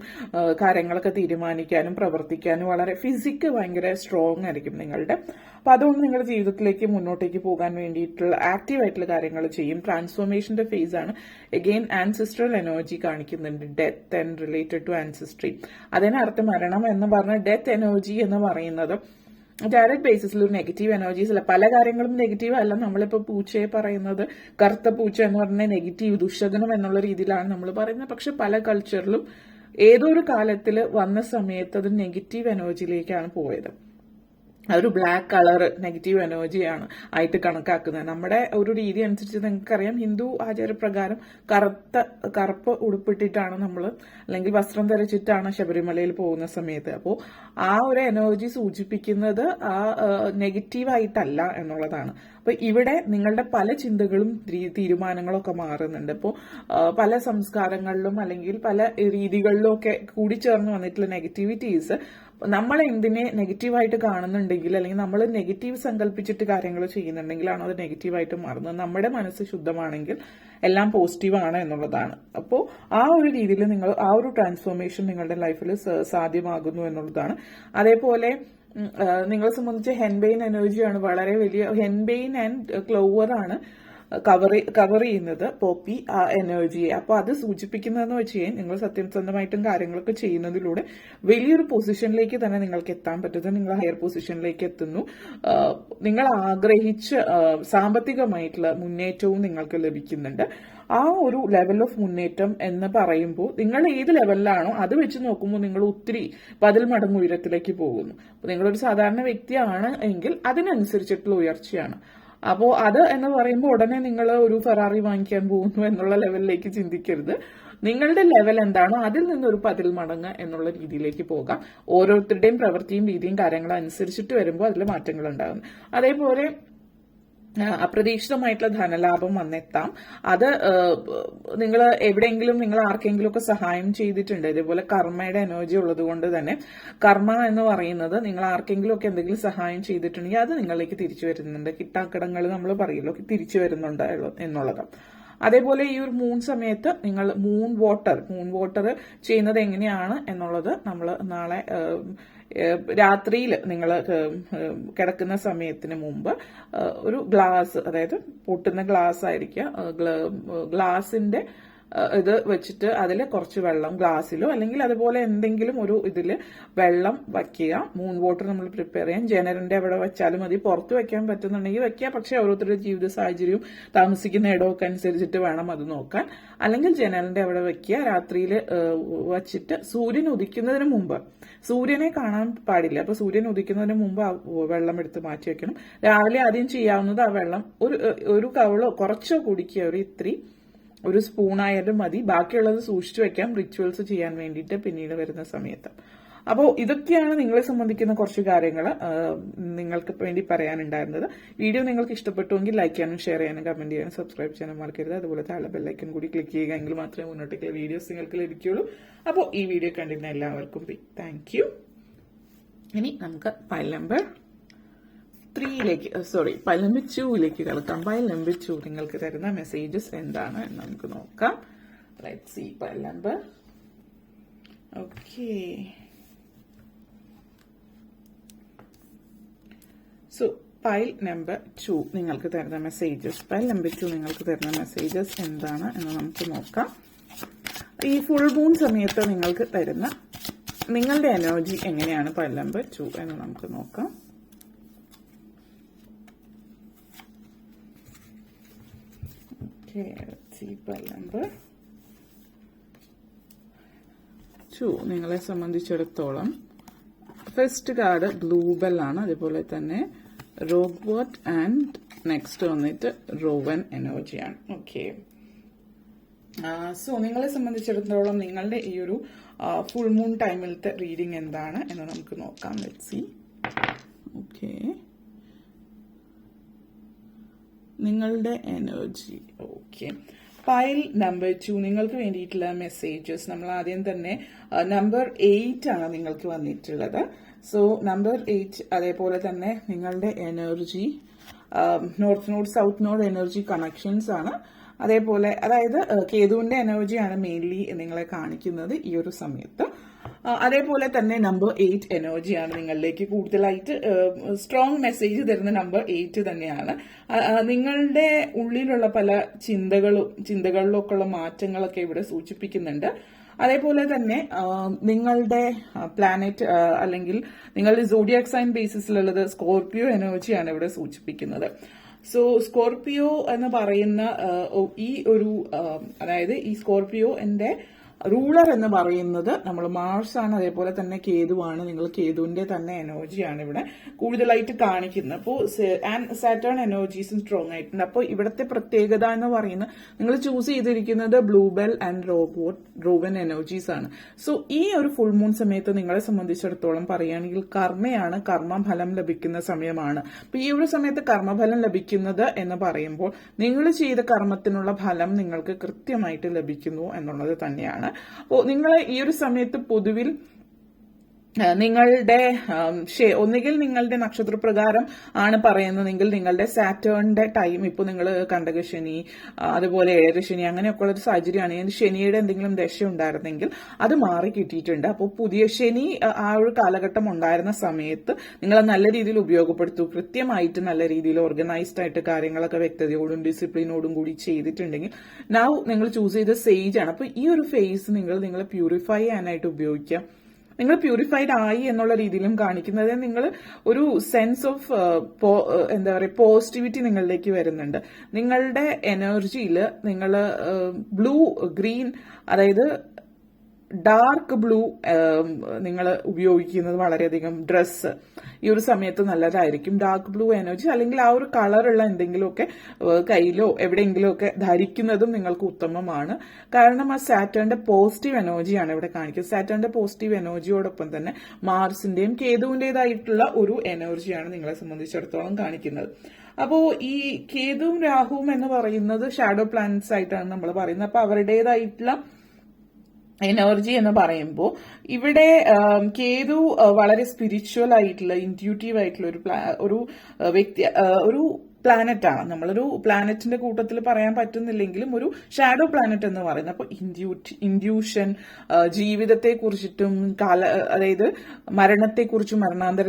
കാര്യങ്ങളൊക്കെ തീരുമാനിക്കാനും പ്രവർത്തിക്കാനും വളരെ ഫിസിക്ക് ഭയങ്കര സ്ട്രോങ് ആയിരിക്കും നിങ്ങളുടെ. അപ്പൊ അതുകൊണ്ട് നിങ്ങളുടെ ജീവിതത്തിലേക്ക് മുന്നോട്ടേക്ക് പോകാൻ വേണ്ടിയിട്ടുള്ള ആക്റ്റീവ് ആയിട്ടുള്ള കാര്യങ്ങൾ ചെയ്യും. ട്രാൻസ്ഫോർമേഷന്റെ ഫേസ് ആണ്. എഗെയിൻ ആൻസിസ്ട്രൽ എനർജി കാണിക്കുന്നുണ്ട്. Death and related to ancestry അതിനർത്ഥം മരണം എന്ന് പറഞ്ഞ ഡെത്ത് എനർജി എന്ന് പറയുന്നത് ഡയറക്റ്റ് ബേസിസിൽ ഒരു നെഗറ്റീവ് എനർജീസ് അല്ല. പല കാര്യങ്ങളും നെഗറ്റീവ് അല്ല. നമ്മളിപ്പോ പൂച്ചയെ പറയുന്നത് കറുത്ത പൂച്ച എന്ന് പറഞ്ഞ നെഗറ്റീവ് ദുഷകനം എന്നുള്ള രീതിയിലാണ് നമ്മൾ പറയുന്നത്. പക്ഷെ പല കൾച്ചറിലും ഏതൊരു കാലത്തിൽ വന്ന സമയത്ത് അത് നെഗറ്റീവ് എനർജിയിലേക്കാണ് പോയത്. ഒരു ബ്ലാക്ക് കളർ നെഗറ്റീവ് എനർജിയാണ് ആയിട്ട് കണക്കാക്കുന്നത്. നമ്മുടെ ഒരു രീതി അനുസരിച്ച് നിങ്ങൾക്കറിയാം ഹിന്ദു ആചാരപ്രകാരം കറുത്ത കറുപ്പ് ഉടുപ്പിട്ടിട്ടാണ് നമ്മൾ അല്ലെങ്കിൽ വസ്ത്രം ധരിച്ചിട്ടാണ് ശബരിമലയിൽ പോകുന്ന സമയത്ത്. അപ്പോൾ ആ ഒരു എനർജി സൂചിപ്പിക്കുന്നത് ആ നെഗറ്റീവായിട്ടല്ല എന്നുള്ളതാണ്. അപ്പൊ ഇവിടെ നിങ്ങളുടെ പല ചിന്തകളും തീരുമാനങ്ങളൊക്കെ മാറുന്നുണ്ട്. അപ്പോൾ പല സംസ്കാരങ്ങളിലും അല്ലെങ്കിൽ പല രീതികളിലും ഒക്കെ കൂടിച്ചേർന്ന് വന്നിട്ടുള്ള നെഗറ്റിവിറ്റീസ് നമ്മൾ എന്തിനെ നെഗറ്റീവായിട്ട് കാണുന്നുണ്ടെങ്കിൽ അല്ലെങ്കിൽ നമ്മൾ നെഗറ്റീവ് സങ്കല്പിച്ചിട്ട് കാര്യങ്ങൾ ചെയ്യുന്നുണ്ടെങ്കിലാണോ അത് നെഗറ്റീവായിട്ട് മാറുന്നത്? നമ്മുടെ മനസ്സ് ശുദ്ധമാണെങ്കിൽ എല്ലാം പോസിറ്റീവാണ് എന്നുള്ളതാണ്. അപ്പോൾ ആ ഒരു രീതിയിൽ നിങ്ങൾ ആ ഒരു ട്രാൻസ്ഫോർമേഷൻ നിങ്ങളുടെ ലൈഫിൽ സാധ്യമാകുന്നു എന്നുള്ളതാണ്. അതേപോലെ നിങ്ങളെ സംബന്ധിച്ച് ഹെൻബെയിൻ എനർജിയാണ് വളരെ വലിയ ഹെൻബെയിൻ ആൻഡ് ക്ലോവർ ആണ്. കവർ കവർ ചെയ്യുന്നത് പോപ്പി ആ എനർജിയെ അപ്പൊ അത് സൂചിപ്പിക്കുന്നതെന്ന് വെച്ച് കഴിഞ്ഞാൽ നിങ്ങൾ സത്യസന്ധമായിട്ടും കാര്യങ്ങളൊക്കെ ചെയ്യുന്നതിലൂടെ വലിയൊരു പൊസിഷനിലേക്ക് തന്നെ നിങ്ങൾക്ക് എത്താൻ പറ്റുന്നത് നിങ്ങൾ ഹയർ പൊസിഷനിലേക്ക് എത്തുന്നു. നിങ്ങൾ ആഗ്രഹിച്ച സാമ്പത്തികമായിട്ടുള്ള മുന്നേറ്റവും നിങ്ങൾക്ക് ലഭിക്കുന്നുണ്ട്. ആ ഒരു ലെവൽ ഓഫ് മുന്നേറ്റം എന്ന് പറയുമ്പോൾ നിങ്ങൾ ഏത് ലെവലിലാണോ അത് വെച്ച് നോക്കുമ്പോൾ നിങ്ങൾ ഒത്തിരി പതിൽ മടങ്ങ് ഉയരത്തിലേക്ക് പോകുന്നു. അപ്പൊ നിങ്ങളൊരു സാധാരണ വ്യക്തിയാണ് എങ്കിൽ അതിനനുസരിച്ചിട്ടുള്ള ഉയർച്ചയാണ്. അപ്പോൾ അത് എന്ന് പറയുമ്പോൾ ഉടനെ നിങ്ങൾ ഒരു ഫെറാറി വാങ്ങിക്കാൻ പോകുന്നു എന്നുള്ള ലെവലിലേക്ക് ചിന്തിക്കരുത്. നിങ്ങളുടെ ലെവൽ എന്താണോ അതിൽ നിന്നൊരു പതിൽ മടങ്ങ് എന്നുള്ള രീതിയിലേക്ക് പോകാം. ഓരോരുത്തരുടെയും പ്രവൃത്തിയും രീതിയും കാര്യങ്ങളും അനുസരിച്ചിട്ട് വരുമ്പോൾ അതിൽ മാറ്റങ്ങൾ ഉണ്ടാകും അതേപോലെ അപ്രതീക്ഷിതമായിട്ടുള്ള ധനലാഭം വന്നെത്താം. അത് നിങ്ങൾ എവിടെയെങ്കിലും നിങ്ങൾ ആർക്കെങ്കിലും ഒക്കെ സഹായം ചെയ്തിട്ടുണ്ട്. ഇതേപോലെ കർമ്മയുടെ എനർജി ഉള്ളത് കൊണ്ട് തന്നെ കർമ്മ എന്ന് പറയുന്നത് നിങ്ങൾ ആർക്കെങ്കിലും ഒക്കെ എന്തെങ്കിലും സഹായം ചെയ്തിട്ടുണ്ടെങ്കിൽ അത് നിങ്ങളിലേക്ക് തിരിച്ചു വരുന്നുണ്ട്. കിട്ടാക്കടങ്ങൾ നമ്മൾ പറയുമല്ലോ തിരിച്ചു വരുന്നുണ്ട് എന്നുള്ളത്. അതേപോലെ ഈ ഒരു മൂൺ സമയത്ത് നിങ്ങൾ മൂൺ വാട്ടർ മൂൺ വാട്ടർ ചെയ്യുന്നത് എങ്ങനെയാണ് എന്നുള്ളത് നമ്മൾ നാളെ രാത്രിയിൽ നിങ്ങൾ കിടക്കുന്ന സമയത്തിന് മുമ്പ് ഒരു ഗ്ലാസ് അതായത് പൊട്ടുന്ന ഗ്ലാസ് ആയിരിക്കുക ഗ്ലാസിന്റെ ഇത് വെച്ചിട്ട് അതിൽ കുറച്ച് വെള്ളം ഗ്ലാസ്സിലോ അല്ലെങ്കിൽ അതുപോലെ എന്തെങ്കിലും ഒരു ഇതിൽ വെള്ളം വയ്ക്കുക. മൂൺ വാട്ടർ നമ്മൾ പ്രിപ്പയർ ചെയ്യാം. ജനറിന്റെ അവിടെ വെച്ചാലും മതി. പുറത്ത് വെക്കാൻ പറ്റുന്നുണ്ടെങ്കിൽ വെക്കുക. പക്ഷേ ഓരോരുത്തരുടെ ജീവിത സാഹചര്യവും താമസിക്കുന്ന ഇടമൊക്കെ അനുസരിച്ചിട്ട് വേണം അത് നോക്കാൻ. അല്ലെങ്കിൽ ജനലിന്റെ അവിടെ വെക്കുക. രാത്രിയിൽ വച്ചിട്ട് സൂര്യൻ ഉദിക്കുന്നതിന് മുമ്പ് സൂര്യനെ കാണാൻ പാടില്ല. അപ്പൊ സൂര്യൻ ഉദിക്കുന്നതിന് മുമ്പ് ആ വെള്ളം എടുത്ത് മാറ്റി വെക്കണം. രാവിലെ ആദ്യം ചെയ്യാവുന്നത് ആ വെള്ളം ഒരു ഒരു കവളോ കുറച്ചോ കുടിക്കുക. ഒരു ഇത്തിരി ഒരു സ്പൂൺ ആയാലും മതി. ബാക്കിയുള്ളത് സൂക്ഷിച്ചു വെക്കാം. റിച്വൽസ് ചെയ്യാൻ വേണ്ടിയിട്ട് പിന്നീട് വരുന്ന സമയത്ത്. അപ്പോൾ ഇതൊക്കെയാണ് നിങ്ങളെ സംബന്ധിക്കുന്ന കുറച്ച് കാര്യങ്ങൾ നിങ്ങൾക്ക് വേണ്ടി പറയാനുണ്ടായിരുന്നത്. വീഡിയോ നിങ്ങൾക്ക് ഇഷ്ടപ്പെട്ടുവെങ്കിൽ ലൈക്ക് ചെയ്യാനും ഷെയർ ചെയ്യാനും കമന്റ് ചെയ്യാനും സബ്സ്ക്രൈബ് ചെയ്യാനും മറക്കരുത്. അതുപോലെ താഴെ ബെല്ലൈക്കൻ കൂടി ക്ലിക്ക് ചെയ്യുക എങ്കിൽ മാത്രമേ മുന്നോട്ടേക്ക് വീഡിയോസ് നിങ്ങൾക്ക് ലഭിക്കുകയുള്ളൂ. അപ്പോൾ ഈ വീഡിയോ കണ്ടിരുന്ന എല്ലാവർക്കും താങ്ക് യു ഇനി നമുക്ക് ഫയൽ നമ്പർ ത്രീയിലേക്ക് സോറി നമ്പർ ടൂയിലേക്ക് കിടക്കാം. നമ്പർ ടു നിങ്ങൾക്ക് തരുന്ന മെസ്സേജസ് എന്താണ് എന്ന് നമുക്ക് നോക്കാം. Let's see number okay. So pile number two നിങ്ങൾക്ക് തരുന്ന മെസ്സേജസ് പൈൽ നമ്പർ ടു നിങ്ങൾക്ക് തരുന്ന മെസ്സേജസ് എന്താണ് എന്ന് നമുക്ക് നോക്കാം. ഈ ഫുൾ മൂൺ സമയത്ത് നിങ്ങൾക്ക് തരുന്ന നിങ്ങളുടെ എനർജി എങ്ങനെയാണ് പൈൽ നമ്പർ ടു എന്ന് നമുക്ക് നോക്കാം. Pile number. ടു നിങ്ങളെ സംബന്ധിച്ചിടത്തോളം. ഫസ്റ്റ് കാർഡ് ബ്ലൂബെൽ ആണ്. അതുപോലെ തന്നെ റോബോട്ട് ആൻഡ് നെക്സ്റ്റ് വന്നിട്ട് റോവൻ എനർജിയാണ് ഓക്കെ സോ നിങ്ങളെ സംബന്ധിച്ചിടത്തോളം നിങ്ങളുടെ ഈ ഒരു ഫുൾ മൂൺ ടൈമിലത്തെ റീഡിംഗ് എന്താണ് എന്ന് നമുക്ക് നോക്കാം. ലെറ്റ് സി ഓക്കെ നിങ്ങളുടെ energy okay. File number two നിങ്ങൾക്ക് വേണ്ടിയിട്ടുള്ള മെസ്സേജസ് നമ്മൾ ആദ്യം തന്നെ നമ്പർ എയ്റ്റ് ആണ് നിങ്ങൾക്ക് വന്നിട്ടുള്ളത്. സോ നമ്പർ എയ്റ്റ് അതേപോലെ തന്നെ നിങ്ങളുടെ energy north node south node energy connections ആണ്. അതേപോലെ അതായത് കേതുവിന്റെ എനർജിയാണ് മെയിൻലി നിങ്ങളെ കാണിക്കുന്നത് ഈ ഒരു സമയത്ത്. അതേപോലെ തന്നെ നമ്പർ എയ്റ്റ് എനർജിയാണ് നിങ്ങളിലേക്ക് കൂടുതലായിട്ട് സ്ട്രോങ് മെസ്സേജ് തരുന്ന നമ്പർ എയ്റ്റ് തന്നെയാണ്. നിങ്ങളുടെ ഉള്ളിലുള്ള പല ചിന്തകളും ചിന്തകളിലൊക്കെ ഉള്ള മാറ്റങ്ങളൊക്കെ ഇവിടെ സൂചിപ്പിക്കുന്നുണ്ട്. അതേപോലെ തന്നെ നിങ്ങളുടെ പ്ലാനറ്റ് അല്ലെങ്കിൽ നിങ്ങളുടെ സോഡിയാക് സൈൻ ബേസിസിലുള്ളത് സ്കോർപിയോ എനർജിയാണ് ഇവിടെ സൂചിപ്പിക്കുന്നത്. സോ സ്കോർപിയോ എന്ന് പറയുന്ന ഈ ഒരു അതായത് ഈ സ്കോർപിയോ എന്റെ റൂളർ എന്ന് പറയുന്നത് നമ്മൾ മാർസ് ആണ് അതേപോലെ തന്നെ കേതുവാണ്. നിങ്ങൾ കേതുവിന്റെ തന്നെ എനർജിയാണ് ഇവിടെ കൂടുതലായിട്ട് കാണിക്കുന്നത്. അപ്പോൾ ആൻഡ് സാറ്റേൺ എനർജീസും സ്ട്രോങ് ആയിട്ടുണ്ട്. അപ്പോൾ ഇവിടുത്തെ പ്രത്യേകത എന്ന് പറയുന്നത് നിങ്ങൾ ചൂസ് ചെയ്തിരിക്കുന്നത് bluebell and robot rowan energies ആണ്. സോ ഈ ഒരു ഫുൾ മൂൺ സമയത്ത് നിങ്ങളെ സംബന്ധിച്ചിടത്തോളം പറയുകയാണെങ്കിൽ കർമ്മയാണ് കർമ്മഫലം ലഭിക്കുന്ന സമയമാണ്. അപ്പൊ ഈ ഒരു സമയത്ത് കർമ്മഫലം ലഭിക്കുന്നത് എന്ന് പറയുമ്പോൾ നിങ്ങൾ ചെയ്ത കർമ്മത്തിനുള്ള ഫലം നിങ്ങൾക്ക് കൃത്യമായിട്ട് ലഭിക്കുന്നു എന്നുള്ളത് തന്നെയാണ്. അപ്പോൾ നിങ്ങളെ ഈ ഒരു സമയത്ത് പൊതുവിൽ നിങ്ങളുടെ ഷേ ഒന്നുകിൽ നിങ്ങളുടെ നക്ഷത്രപ്രകാരം ആണ് പറയുന്നതെങ്കിൽ നിങ്ങളുടെ സാറ്റേണിന്റെ ടൈം ഇപ്പൊ നിങ്ങൾ കണ്ടകശനി ശനി അതുപോലെ ഏഴരശനി അങ്ങനെയൊക്കെയുള്ള ഒരു സാഹചര്യമാണ്. ശനിയുടെ എന്തെങ്കിലും ദശ ഉണ്ടായിരുന്നെങ്കിൽ അത് മാറി കിട്ടിയിട്ടുണ്ട്. അപ്പോൾ പുതിയ ശനി ആ, ഒരു കാലഘട്ടം ഉണ്ടായിരുന്ന സമയത്ത് നിങ്ങൾ നല്ല രീതിയിൽ ഉപയോഗപ്പെടുത്തു. കൃത്യമായിട്ട് നല്ല രീതിയിൽ ഓർഗനൈസ്ഡ് ആയിട്ട് കാര്യങ്ങളൊക്കെ വ്യക്തതയോടും ഡിസിപ്ലിനോടും കൂടി ചെയ്തിട്ടുണ്ടെങ്കിൽ നൗ നിങ്ങൾ ചൂസ് ചെയ്ത സേജ് ആണ്. അപ്പൊ ഈ ഒരു ഫേസ് നിങ്ങൾ നിങ്ങളെ പ്യൂരിഫൈ ചെയ്യാനായിട്ട് ഉപയോഗിക്കാം. നിങ്ങൾ പ്യൂരിഫൈഡ് ആയി എന്നുള്ള രീതിയിലും കാണിക്കുന്നത്. നിങ്ങൾ ഒരു സെൻസ് ഓഫ് എന്താ പറയുക പോസിറ്റിവിറ്റി നിങ്ങളിലേക്ക് വരുന്നുണ്ട്. നിങ്ങളുടെ എനർജിയിൽ നിങ്ങൾ ബ്ലൂ ഗ്രീൻ അതായത് ഡാർക്ക് ബ്ലൂ നിങ്ങൾ ഉപയോഗിക്കുന്നത് വളരെയധികം ഡ്രസ്സ് ഈ ഒരു സമയത്ത് നല്ലതായിരിക്കും. ഡാർക്ക് ബ്ലൂ എനർജി അല്ലെങ്കിൽ ആ ഒരു കളറുള്ള എന്തെങ്കിലുമൊക്കെ കയ്യിലോ എവിടെയെങ്കിലുമൊക്കെ ധരിക്കുന്നതും നിങ്ങൾക്ക് ഉത്തമമാണ്. കാരണം ആ സാറ്റേണിന്റെ പോസിറ്റീവ് എനർജിയാണ് ഇവിടെ കാണിക്കുന്നത് സാറ്റേണിന്റെ പോസിറ്റീവ് എനർജിയോടൊപ്പം തന്നെ മാർസിന്റെയും കേതുവിന്റേതായിട്ടുള്ള ഒരു എനർജിയാണ് നിങ്ങളെ സംബന്ധിച്ചിടത്തോളം കാണിക്കുന്നത്. അപ്പോ ഈ കേതുവും രാഹുവും എന്ന് പറയുന്നത് ഷാഡോ പ്ലാനറ്റ്സ് ആയിട്ടാണ് നമ്മൾ പറയുന്നത്. അപ്പൊ അവരുടേതായിട്ടുള്ള എനർജി എന്ന് പറയുമ്പോൾ ഇവിടെ കേതു വളരെ സ്പിരിച്വൽ ആയിട്ടുള്ള ഇന്റ്യൂട്ടീവ് ആയിട്ടുള്ള ഒരു ഒരു വ്യക്തി ഒരു പ്ലാനറ്റ് ആണ്. നമ്മളൊരു പ്ലാനറ്റിന്റെ കൂട്ടത്തിൽ പറയാൻ പറ്റുന്നില്ലെങ്കിലും ഒരു ഷാഡോ പ്ലാനറ്റ് എന്ന് പറയുന്നത്. അപ്പോൾ ഇൻഡ്യൂഷൻ ജീവിതത്തെ കുറിച്ചിട്ടും കാല അതായത് മരണത്തെക്കുറിച്ചും മരണാന്തര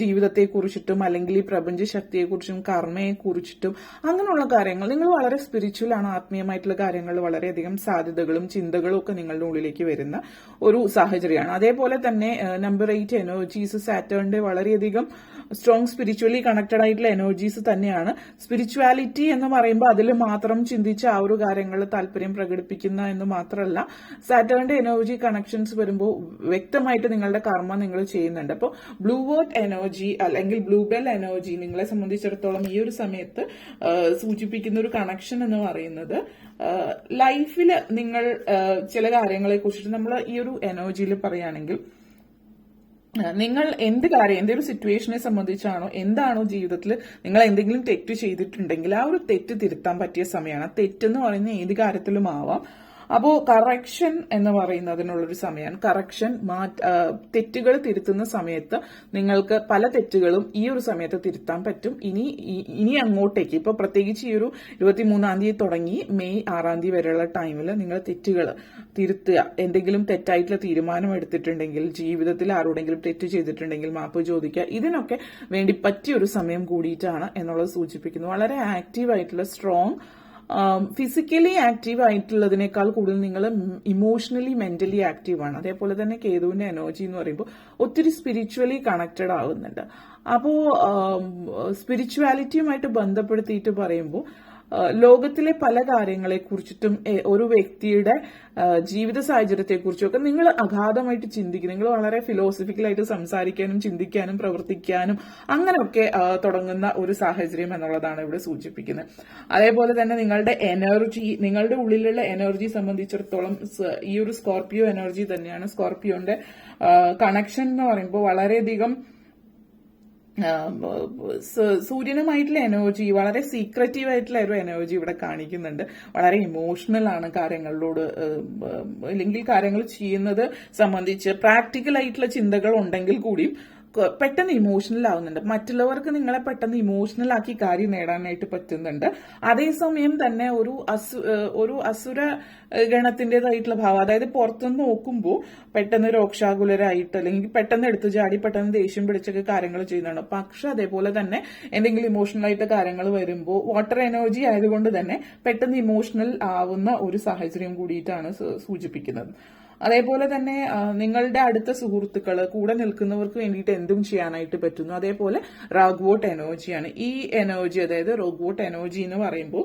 ജീവിതത്തെ കുറിച്ചിട്ടും അല്ലെങ്കിൽ ഈ പ്രപഞ്ച ശക്തിയെ കുറിച്ചും കർമ്മയെ കുറിച്ചിട്ടും അങ്ങനെയുള്ള കാര്യങ്ങൾ. നിങ്ങൾ വളരെ സ്പിരിച്വൽ ആണ്. ആത്മീയമായിട്ടുള്ള കാര്യങ്ങൾ വളരെയധികം സാധ്യതകളും ചിന്തകളും ഒക്കെ നിങ്ങളുടെ ഉള്ളിലേക്ക് വരുന്ന ഒരു സാഹചര്യമാണ്. അതേപോലെ തന്നെ നമ്പർ എയ്റ്റ് എനർജീസ് സാറ്റേണിന്റെ വളരെയധികം സ്ട്രോങ് സ്പിരിച്വലി കണക്റ്റഡ് ആയിട്ടുള്ള എനർജീസ് തന്നെയാണ്. സ്പിരിച്വാലിറ്റി എന്ന് പറയുമ്പോൾ അതിൽ മാത്രം ചിന്തിച്ച് ആ ഒരു കാര്യങ്ങൾ താല്പര്യം പ്രകടിപ്പിക്കുന്ന എന്ന് മാത്രമല്ല സാറ്റേണിന്റെ എനർജി കണക്ഷൻസ് വരുമ്പോൾ വ്യക്തമായിട്ട് നിങ്ങളുടെ കർമ്മ നിങ്ങൾ ചെയ്യുന്നുണ്ട്. അപ്പോൾ ബ്ലൂ വോട്ട് എനർജി അല്ലെങ്കിൽ ബ്ലൂ ബെൽ എനർജി നിങ്ങളെ സംബന്ധിച്ചിടത്തോളം ഈ ഒരു സമയത്ത് സൂചിപ്പിക്കുന്ന ഒരു കണക്ഷൻ എന്ന് പറയുന്നത് ലൈഫിൽ നിങ്ങൾ ചില കാര്യങ്ങളെ കുറിച്ചിട്ട് നമ്മൾ ഈ ഒരു എനർജിയിൽ പറയുകയാണെങ്കിൽ നിങ്ങൾ എന്ത് കാര്യം എന്തൊരു സിറ്റുവേഷനെ സംബന്ധിച്ചാണോ എന്താണോ ജീവിതത്തിൽ നിങ്ങൾ എന്തെങ്കിലും തെറ്റ് ചെയ്തിട്ടുണ്ടെങ്കിൽ ആ ഒരു തെറ്റ് തിരുത്താൻ പറ്റിയ സമയമാണ്. തെറ്റെന്ന് പറയുന്ന ഏത് കാര്യത്തിലും ആവാം. അപ്പോൾ കറക്ഷൻ എന്ന് പറയുന്നതിനുള്ളൊരു സമയമാണ് കറക്ഷൻ മാറ്റ തെറ്റുകൾ തിരുത്തുന്ന സമയത്ത് നിങ്ങൾക്ക് പല തെറ്റുകളും ഈ ഒരു സമയത്ത് തിരുത്താൻ പറ്റും. ഇനി ഇനി അങ്ങോട്ടേക്ക്. ഇപ്പൊ പ്രത്യേകിച്ച് ഈ ഒരു ഇരുപത്തിമൂന്നാം തീയതി തുടങ്ങി മെയ് ആറാം തീയതി വരെയുള്ള ടൈമിൽ നിങ്ങൾ തെറ്റുകൾ തിരുത്തുക. എന്തെങ്കിലും തെറ്റായിട്ടുള്ള തീരുമാനം എടുത്തിട്ടുണ്ടെങ്കിൽ ജീവിതത്തിൽ ആരോടെങ്കിലും തെറ്റ് ചെയ്തിട്ടുണ്ടെങ്കിൽ മാപ്പ് ചോദിക്കുക. ഇതിനൊക്കെ വേണ്ടി പറ്റിയൊരു സമയം കൂടിയിട്ടാണ് എന്നുള്ളത് സൂചിപ്പിക്കുന്നു. വളരെ ആക്റ്റീവ് ആയിട്ടുള്ള സ്ട്രോങ് ഫിസിക്കലി ആക്റ്റീവ് ആയിട്ടുള്ളതിനേക്കാൾ കൂടുതൽ നിങ്ങൾ ഇമോഷണലി മെന്റലി ആക്റ്റീവ് ആണ്. അതേപോലെ തന്നെ കേതുവിന്റെ എനർജി എന്ന് പറയുമ്പോൾ ഒത്തിരി സ്പിരിച്വലി കണക്റ്റഡ് ആവുന്നുണ്ട്. അപ്പോൾ സ്പിരിച്വാലിറ്റിയുമായിട്ട് ബന്ധപ്പെടുത്തിയിട്ട് പറയുമ്പോൾ ലോകത്തിലെ പല കാര്യങ്ങളെ കുറിച്ചിട്ടും ഒരു വ്യക്തിയുടെ ജീവിത സാഹചര്യത്തെ കുറിച്ചൊക്കെ നിങ്ങൾ അഗാധമായിട്ട് ചിന്തിക്കും. നിങ്ങൾ വളരെ ഫിലോസഫിക്കലായിട്ട് സംസാരിക്കാനും ചിന്തിക്കാനും പ്രവർത്തിക്കാനും അങ്ങനെയൊക്കെ തുടങ്ങുന്ന ഒരു സാഹചര്യം എന്നുള്ളതാണ് ഇവിടെ സൂചിപ്പിക്കുന്നത്. അതേപോലെ തന്നെ നിങ്ങളുടെ എനർജി നിങ്ങളുടെ ഉള്ളിലുള്ള എനർജി സംബന്ധിച്ചിടത്തോളം ഈ ഒരു സ്കോർപിയോ എനർജി തന്നെയാണ്. സ്കോർപിയോന്റെ കണക്ഷൻ എന്ന് പറയുമ്പോൾ വളരെയധികം സൂര്യനുമായിട്ടുള്ള എനർജി വളരെ സീക്രറ്റീവ് ആയിട്ടുള്ള ഒരു എനർജി ഇവിടെ കാണിക്കുന്നുണ്ട്. വളരെ ഇമോഷണൽ ആണ് കാര്യങ്ങളിലോട് അല്ലെങ്കിൽ കാര്യങ്ങൾ ചെയ്യുന്നത് സംബന്ധിച്ച് പ്രാക്ടിക്കൽ ആയിട്ടുള്ള ചിന്തകൾ ഉണ്ടെങ്കിൽ കൂടിയും പെട്ടെന്ന് ഇമോഷണൽ ആവുന്നുണ്ട്. മറ്റുള്ളവർക്ക് നിങ്ങളെ പെട്ടെന്ന് ഇമോഷണൽ ആക്കി കാര്യം നേടാനായിട്ട് പറ്റുന്നുണ്ട്. അതേസമയം തന്നെ ഒരു അസു ഒരു അസുര ഗണത്തിന്റെതായിട്ടുള്ള ഭാവം അതായത് പുറത്തുനിന്ന് നോക്കുമ്പോൾ പെട്ടെന്ന് രോക്ഷാകുലരായിട്ട് അല്ലെങ്കിൽ പെട്ടെന്ന് എടുത്തു ചാടി പെട്ടെന്ന് ദേഷ്യം പിടിച്ചൊക്കെ കാര്യങ്ങൾ ചെയ്യുന്നുണ്ട് പക്ഷെ അതേപോലെ തന്നെ എന്തെങ്കിലും ഇമോഷണൽ ആയിട്ട് കാര്യങ്ങൾ വരുമ്പോൾ വാട്ടർ എനർജി ആയതുകൊണ്ട് തന്നെ പെട്ടെന്ന് ഇമോഷണൽ ആവുന്ന ഒരു സാഹചര്യം കൂടിയിട്ടാണ് സൂചിപ്പിക്കുന്നത്. അതേപോലെ തന്നെ നിങ്ങളുടെ അടുത്ത സുഹൃത്തുക്കൾ കൂടെ നിൽക്കുന്നവർക്ക് വേണ്ടിയിട്ട് എന്തും ചെയ്യാനായിട്ട് പറ്റുന്നു. അതേപോലെ റാഗ്വോട്ട് എനർജിയാണ്. ഈ എനർജി അതായത് റോഗ്വോട്ട് എനർജി എന്ന് പറയുമ്പോൾ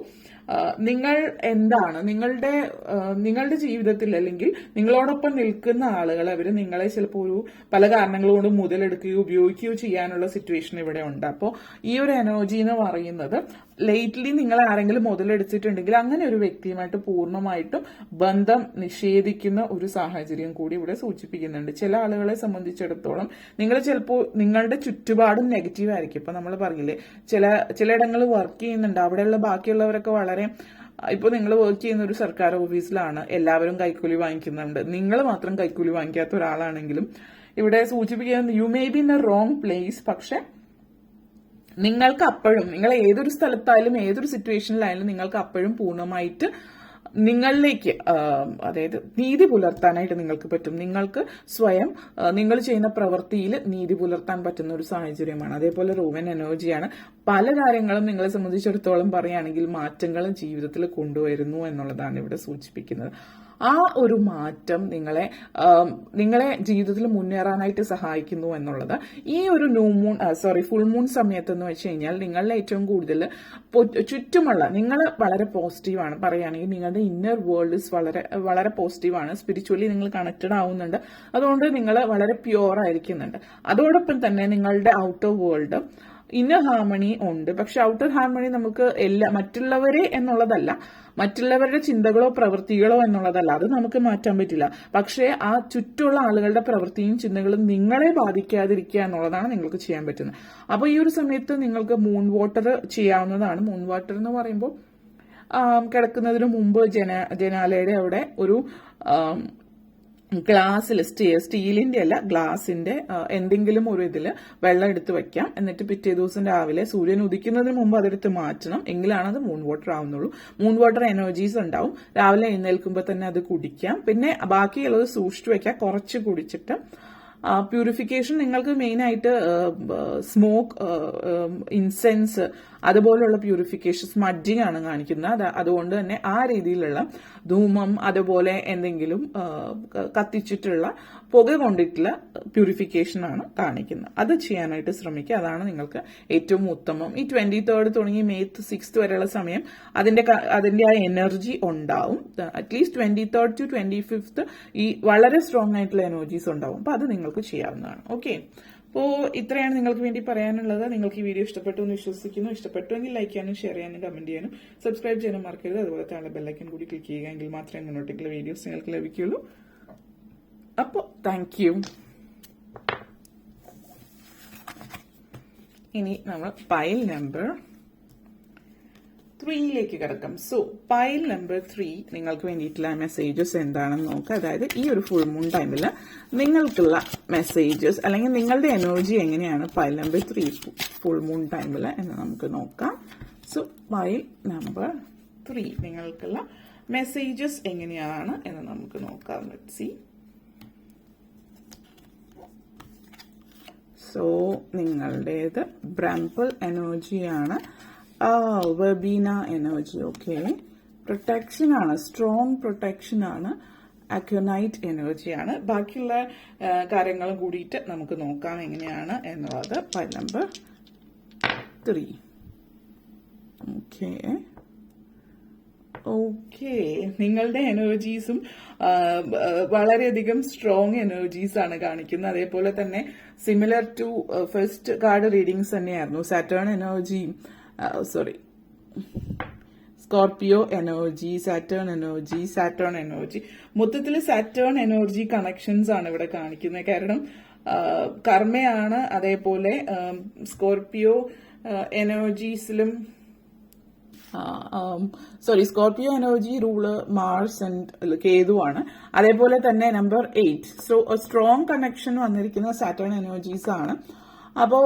നിങ്ങൾ എന്താണ് നിങ്ങളുടെ നിങ്ങളുടെ ജീവിതത്തിൽ അല്ലെങ്കിൽ നിങ്ങളോടൊപ്പം നിൽക്കുന്ന ആളുകൾ അവർ നിങ്ങളെ ചിലപ്പോൾ ഒരു പല കാരണങ്ങൾ കൊണ്ട് മുതലെടുക്കുകയോ ഉപയോഗിക്കുകയോ ചെയ്യാനുള്ള സിറ്റുവേഷൻ ഇവിടെ ഉണ്ട്. അപ്പോൾ ഈ ഒരു എനർജി എന്ന് പറയുന്നത് ലേറ്റ്ലി നിങ്ങൾ ആരെങ്കിലും മുതലെടുത്തിട്ടുണ്ടെങ്കിൽ അങ്ങനെ ഒരു വ്യക്തിയുമായിട്ട് പൂർണമായിട്ടും ബന്ധം നിഷേധിക്കുന്ന ഒരു സാഹചര്യം കൂടി ഇവിടെ സൂചിപ്പിക്കുന്നുണ്ട്. ചില ആളുകളെ സംബന്ധിച്ചിടത്തോളം നിങ്ങൾ ചിലപ്പോൾ നിങ്ങളുടെ ചുറ്റുപാടും നെഗറ്റീവ് ആയിരിക്കും. ഇപ്പൊ നമ്മൾ പറയില്ലേ ചില ചിലയിടങ്ങളിൽ വർക്ക് ചെയ്യുന്നുണ്ട്. അവിടെയുള്ള ബാക്കിയുള്ളവരൊക്കെ വളരെ ഇപ്പൊ നിങ്ങൾ വർക്ക് ചെയ്യുന്ന ഒരു സർക്കാർ ഓഫീസിലാണ് എല്ലാവരും കൈക്കൂലി വാങ്ങിക്കുന്നുണ്ട്. നിങ്ങൾ മാത്രം കൈക്കൂലി വാങ്ങിക്കാത്ത ഒരാളാണെങ്കിലും ഇവിടെ സൂചിപ്പിക്കുന്നത് you may be in a wrong place പക്ഷെ നിങ്ങൾക്ക് അപ്പോഴും നിങ്ങൾ ഏതൊരു സ്ഥലത്തായാലും ഏതൊരു സിറ്റുവേഷനിലായാലും നിങ്ങൾക്ക് അപ്പോഴും പൂർണമായിട്ട് നിങ്ങളിലേക്ക് അതായത് നീതി പുലർത്താനായിട്ട് നിങ്ങൾക്ക് പറ്റും. നിങ്ങൾക്ക് സ്വയം നിങ്ങൾ ചെയ്യുന്ന പ്രവൃത്തിയിൽ നീതി പുലർത്താൻ പറ്റുന്ന ഒരു സാഹചര്യമാണ്. അതേപോലെ റൂമൻ എനർജിയാണ്. പല കാര്യങ്ങളും നിങ്ങളെ സംബന്ധിച്ചിടത്തോളം പറയുകയാണെങ്കിൽ മാറ്റങ്ങൾ ജീവിതത്തിൽ കൊണ്ടുവരുന്നു എന്നുള്ളതാണ് ഇവിടെ സൂചിപ്പിക്കുന്നത്. ആ ഒരു മാറ്റം നിങ്ങളെ നിങ്ങളെ ജീവിതത്തിൽ മുന്നേറാനായിട്ട് സഹായിക്കുന്നു എന്നുള്ളത്. ഈ ഒരു new moon sorry full moon സമയത്ത് എന്ന് വെച്ച് കഴിഞ്ഞാൽ നിങ്ങളുടെ ഏറ്റവും കൂടുതൽ ചുറ്റുമുള്ള നിങ്ങൾ വളരെ പോസിറ്റീവാണ് പറയുകയാണെങ്കിൽ നിങ്ങളുടെ ഇന്നർ വേൾഡ് വളരെ വളരെ പോസിറ്റീവാണ് സ്പിരിച്വലി നിങ്ങൾ കണക്റ്റഡ് ആവുന്നുണ്ട്. അതുകൊണ്ട് നിങ്ങൾ വളരെ പ്യുവർ ആയിരിക്കുന്നുണ്ട്. അതോടൊപ്പം തന്നെ നിങ്ങളുടെ ഔട്ടർ വേൾഡ് ഇന്നർ ഹാർമണി ഉണ്ട്. പക്ഷെ ഔട്ടർ ഹാർമണി നമുക്ക് എല്ലാ മറ്റുള്ളവരെ എന്നുള്ളതല്ല. മറ്റുള്ളവരുടെ ചിന്തകളോ പ്രവൃത്തികളോ എന്നുള്ളതല്ല. അത് നമുക്ക് മാറ്റാൻ പറ്റില്ല. പക്ഷേ ആ ചുറ്റുള്ള ആളുകളുടെ പ്രവൃത്തിയും ചിന്തകളും നിങ്ങളെ ബാധിക്കാതിരിക്കുക എന്നുള്ളതാണ് നിങ്ങൾക്ക് ചെയ്യാൻ പറ്റുന്നത്. അപ്പോൾ ഈ ഒരു സമയത്ത് നിങ്ങൾക്ക് മൂൺ വാട്ടർ ചെയ്യാവുന്നതാണ്. മൂൺ വാട്ടർ എന്ന് പറയുമ്പോൾ കിടക്കുന്നതിന് മുമ്പ് ജന ജനാലയുടെ അവിടെ ഒരു ആം, സ്റ്റീ സ്റ്റീലിന്റെ അല്ല ഗ്ലാസിന്റെ എന്തെങ്കിലും ഒരു ഇതിൽ വെള്ളം എടുത്ത് വെക്കാം. എന്നിട്ട് പിറ്റേ ദിവസം രാവിലെ സൂര്യൻ ഉദിക്കുന്നതിന് മുമ്പ് അതെടുത്ത് മാറ്റണം. എങ്കിലാണ് അത് മൂൺ വാട്ടർ ആവുന്നുള്ളൂ. മൂൺ വാട്ടർ എനർജീസ് ഉണ്ടാവും. രാവിലെ എഴുന്നേൽക്കുമ്പോൾ തന്നെ അത് കുടിക്കാം. പിന്നെ ബാക്കിയുള്ളത് സൂക്ഷിച്ചു വെക്കാം. കുറച്ച് കുടിച്ചിട്ട് പ്യൂരിഫിക്കേഷൻ നിങ്ങൾക്ക് മെയിനായിട്ട് സ്മോക്ക് ഇൻസെൻസ് അതുപോലുള്ള പ്യൂരിഫിക്കേഷൻ സ്മഡ്ജിങ് ആണ് കാണിക്കുന്നത്. അതുകൊണ്ട് തന്നെ ആ രീതിയിലുള്ള ധൂമം അതുപോലെ എന്തെങ്കിലും കത്തിച്ചിട്ടുള്ള പുക കൊണ്ടിട്ടുള്ള പ്യൂരിഫിക്കേഷൻ ആണ് കാണിക്കുന്നത്. അത് ചെയ്യാനായിട്ട് ശ്രമിക്കുക. അതാണ് നിങ്ങൾക്ക് ഏറ്റവും ഉത്തമം. ഈ ട്വന്റി തേർഡ് തുടങ്ങി മെയ് സിക്സ്ത് വരെയുള്ള സമയം അതിന്റെ അതിന്റെ ആ എനർജി ഉണ്ടാവും. At least twenty third to twenty fifth ഈ വളരെ സ്ട്രോങ് ആയിട്ടുള്ള എനർജീസ് ഉണ്ടാവും. അപ്പൊ അത് നിങ്ങൾക്ക് ചെയ്യാവുന്നതാണ്. ഓക്കെ അപ്പോൾ ഇത്രയാണ് നിങ്ങൾക്ക് വേണ്ടി പറയാനുള്ളത്. നിങ്ങൾക്ക് ഈ വീഡിയോ ഇഷ്ടപ്പെട്ടു എന്ന് വിശ്വസിക്കുന്നു. ഇഷ്ടപ്പെട്ടുവെങ്കിൽ ലൈക്ക് ചെയ്യാനും ഷെയർ ചെയ്യാനും കമന്റ് ചെയ്യാനും സബ്സ്ക്രൈബ് ചെയ്യാനും മറക്കരുത്. അതുപോലെ തന്നെ ബെല്ലൈക്കൻ കൂടി ക്ലിക്ക് ചെയ്യുക എങ്കിൽ മാത്രമേ മുന്നോട്ടേക്കുള്ള വീഡിയോസ് നിങ്ങൾക്ക് ലഭിക്കുള്ളൂ അപ്പോൾ താങ്ക് യു ഇനി നമ്മൾ ഫയൽ നമ്പർ ത്രീയിലേക്ക് കിടക്കാം. സോ പൈൽ നമ്പർ ത്രീ നിങ്ങൾക്ക് വേണ്ടിയിട്ടുള്ള മെസ്സേജസ് എന്താണെന്ന് നോക്കുക അതായത് ഈ ഒരു ഫുൾ മൂൺ ടൈമിൽ നിങ്ങൾക്കുള്ള മെസ്സേജസ് അല്ലെങ്കിൽ നിങ്ങളുടെ എനർജി എങ്ങനെയാണ് pile number three full moon ടൈമിൽ എന്ന് നമുക്ക് നോക്കാം. സോ പൈൽ നമ്പർ ത്രീ നിങ്ങൾക്കുള്ള മെസ്സേജസ് എങ്ങനെയാണ് എന്ന് നമുക്ക് നോക്കാം. സി സോ നിങ്ങളുടേത് ബ്രംപിൾ എനർജിയാണ് വെബീന എനർജി ഓക്കെ പ്രൊട്ടക്ഷൻ ആണ് സ്ട്രോങ് പ്രൊട്ടക്ഷൻ ആണ്. അക്യുനൈറ്റ് എനർജിയാണ് ബാക്കിയുള്ള കാര്യങ്ങളും കൂടിയിട്ട് നമുക്ക് നോക്കാം എങ്ങനെയാണ് എന്നുള്ളത്. Pile number three okay okay നിങ്ങളുടെ എനർജീസും വളരെയധികം സ്ട്രോങ് എനർജീസ് ആണ് കാണിക്കുന്നത്. അതേപോലെ തന്നെ similar to first card readings തന്നെയായിരുന്നു. Saturn energy sorry Scorpio energy Saturn energy Saturn energy മൊത്തത്തിൽ സാറ്റേൺ എനർജി കണക്ഷൻസ് ആണ് ഇവിടെ കാണിക്കുന്നത്. കാരണം കർമ്മയാണ് അതേപോലെ Scorpio എനർജീസിലും sorry Scorpio energy rule Mars and കേതുവാണ് അതേപോലെ തന്നെ number eight so strong connection വന്നിരിക്കുന്ന സാറ്റേൺ എനർജീസ് ആണ്. അപ്പോ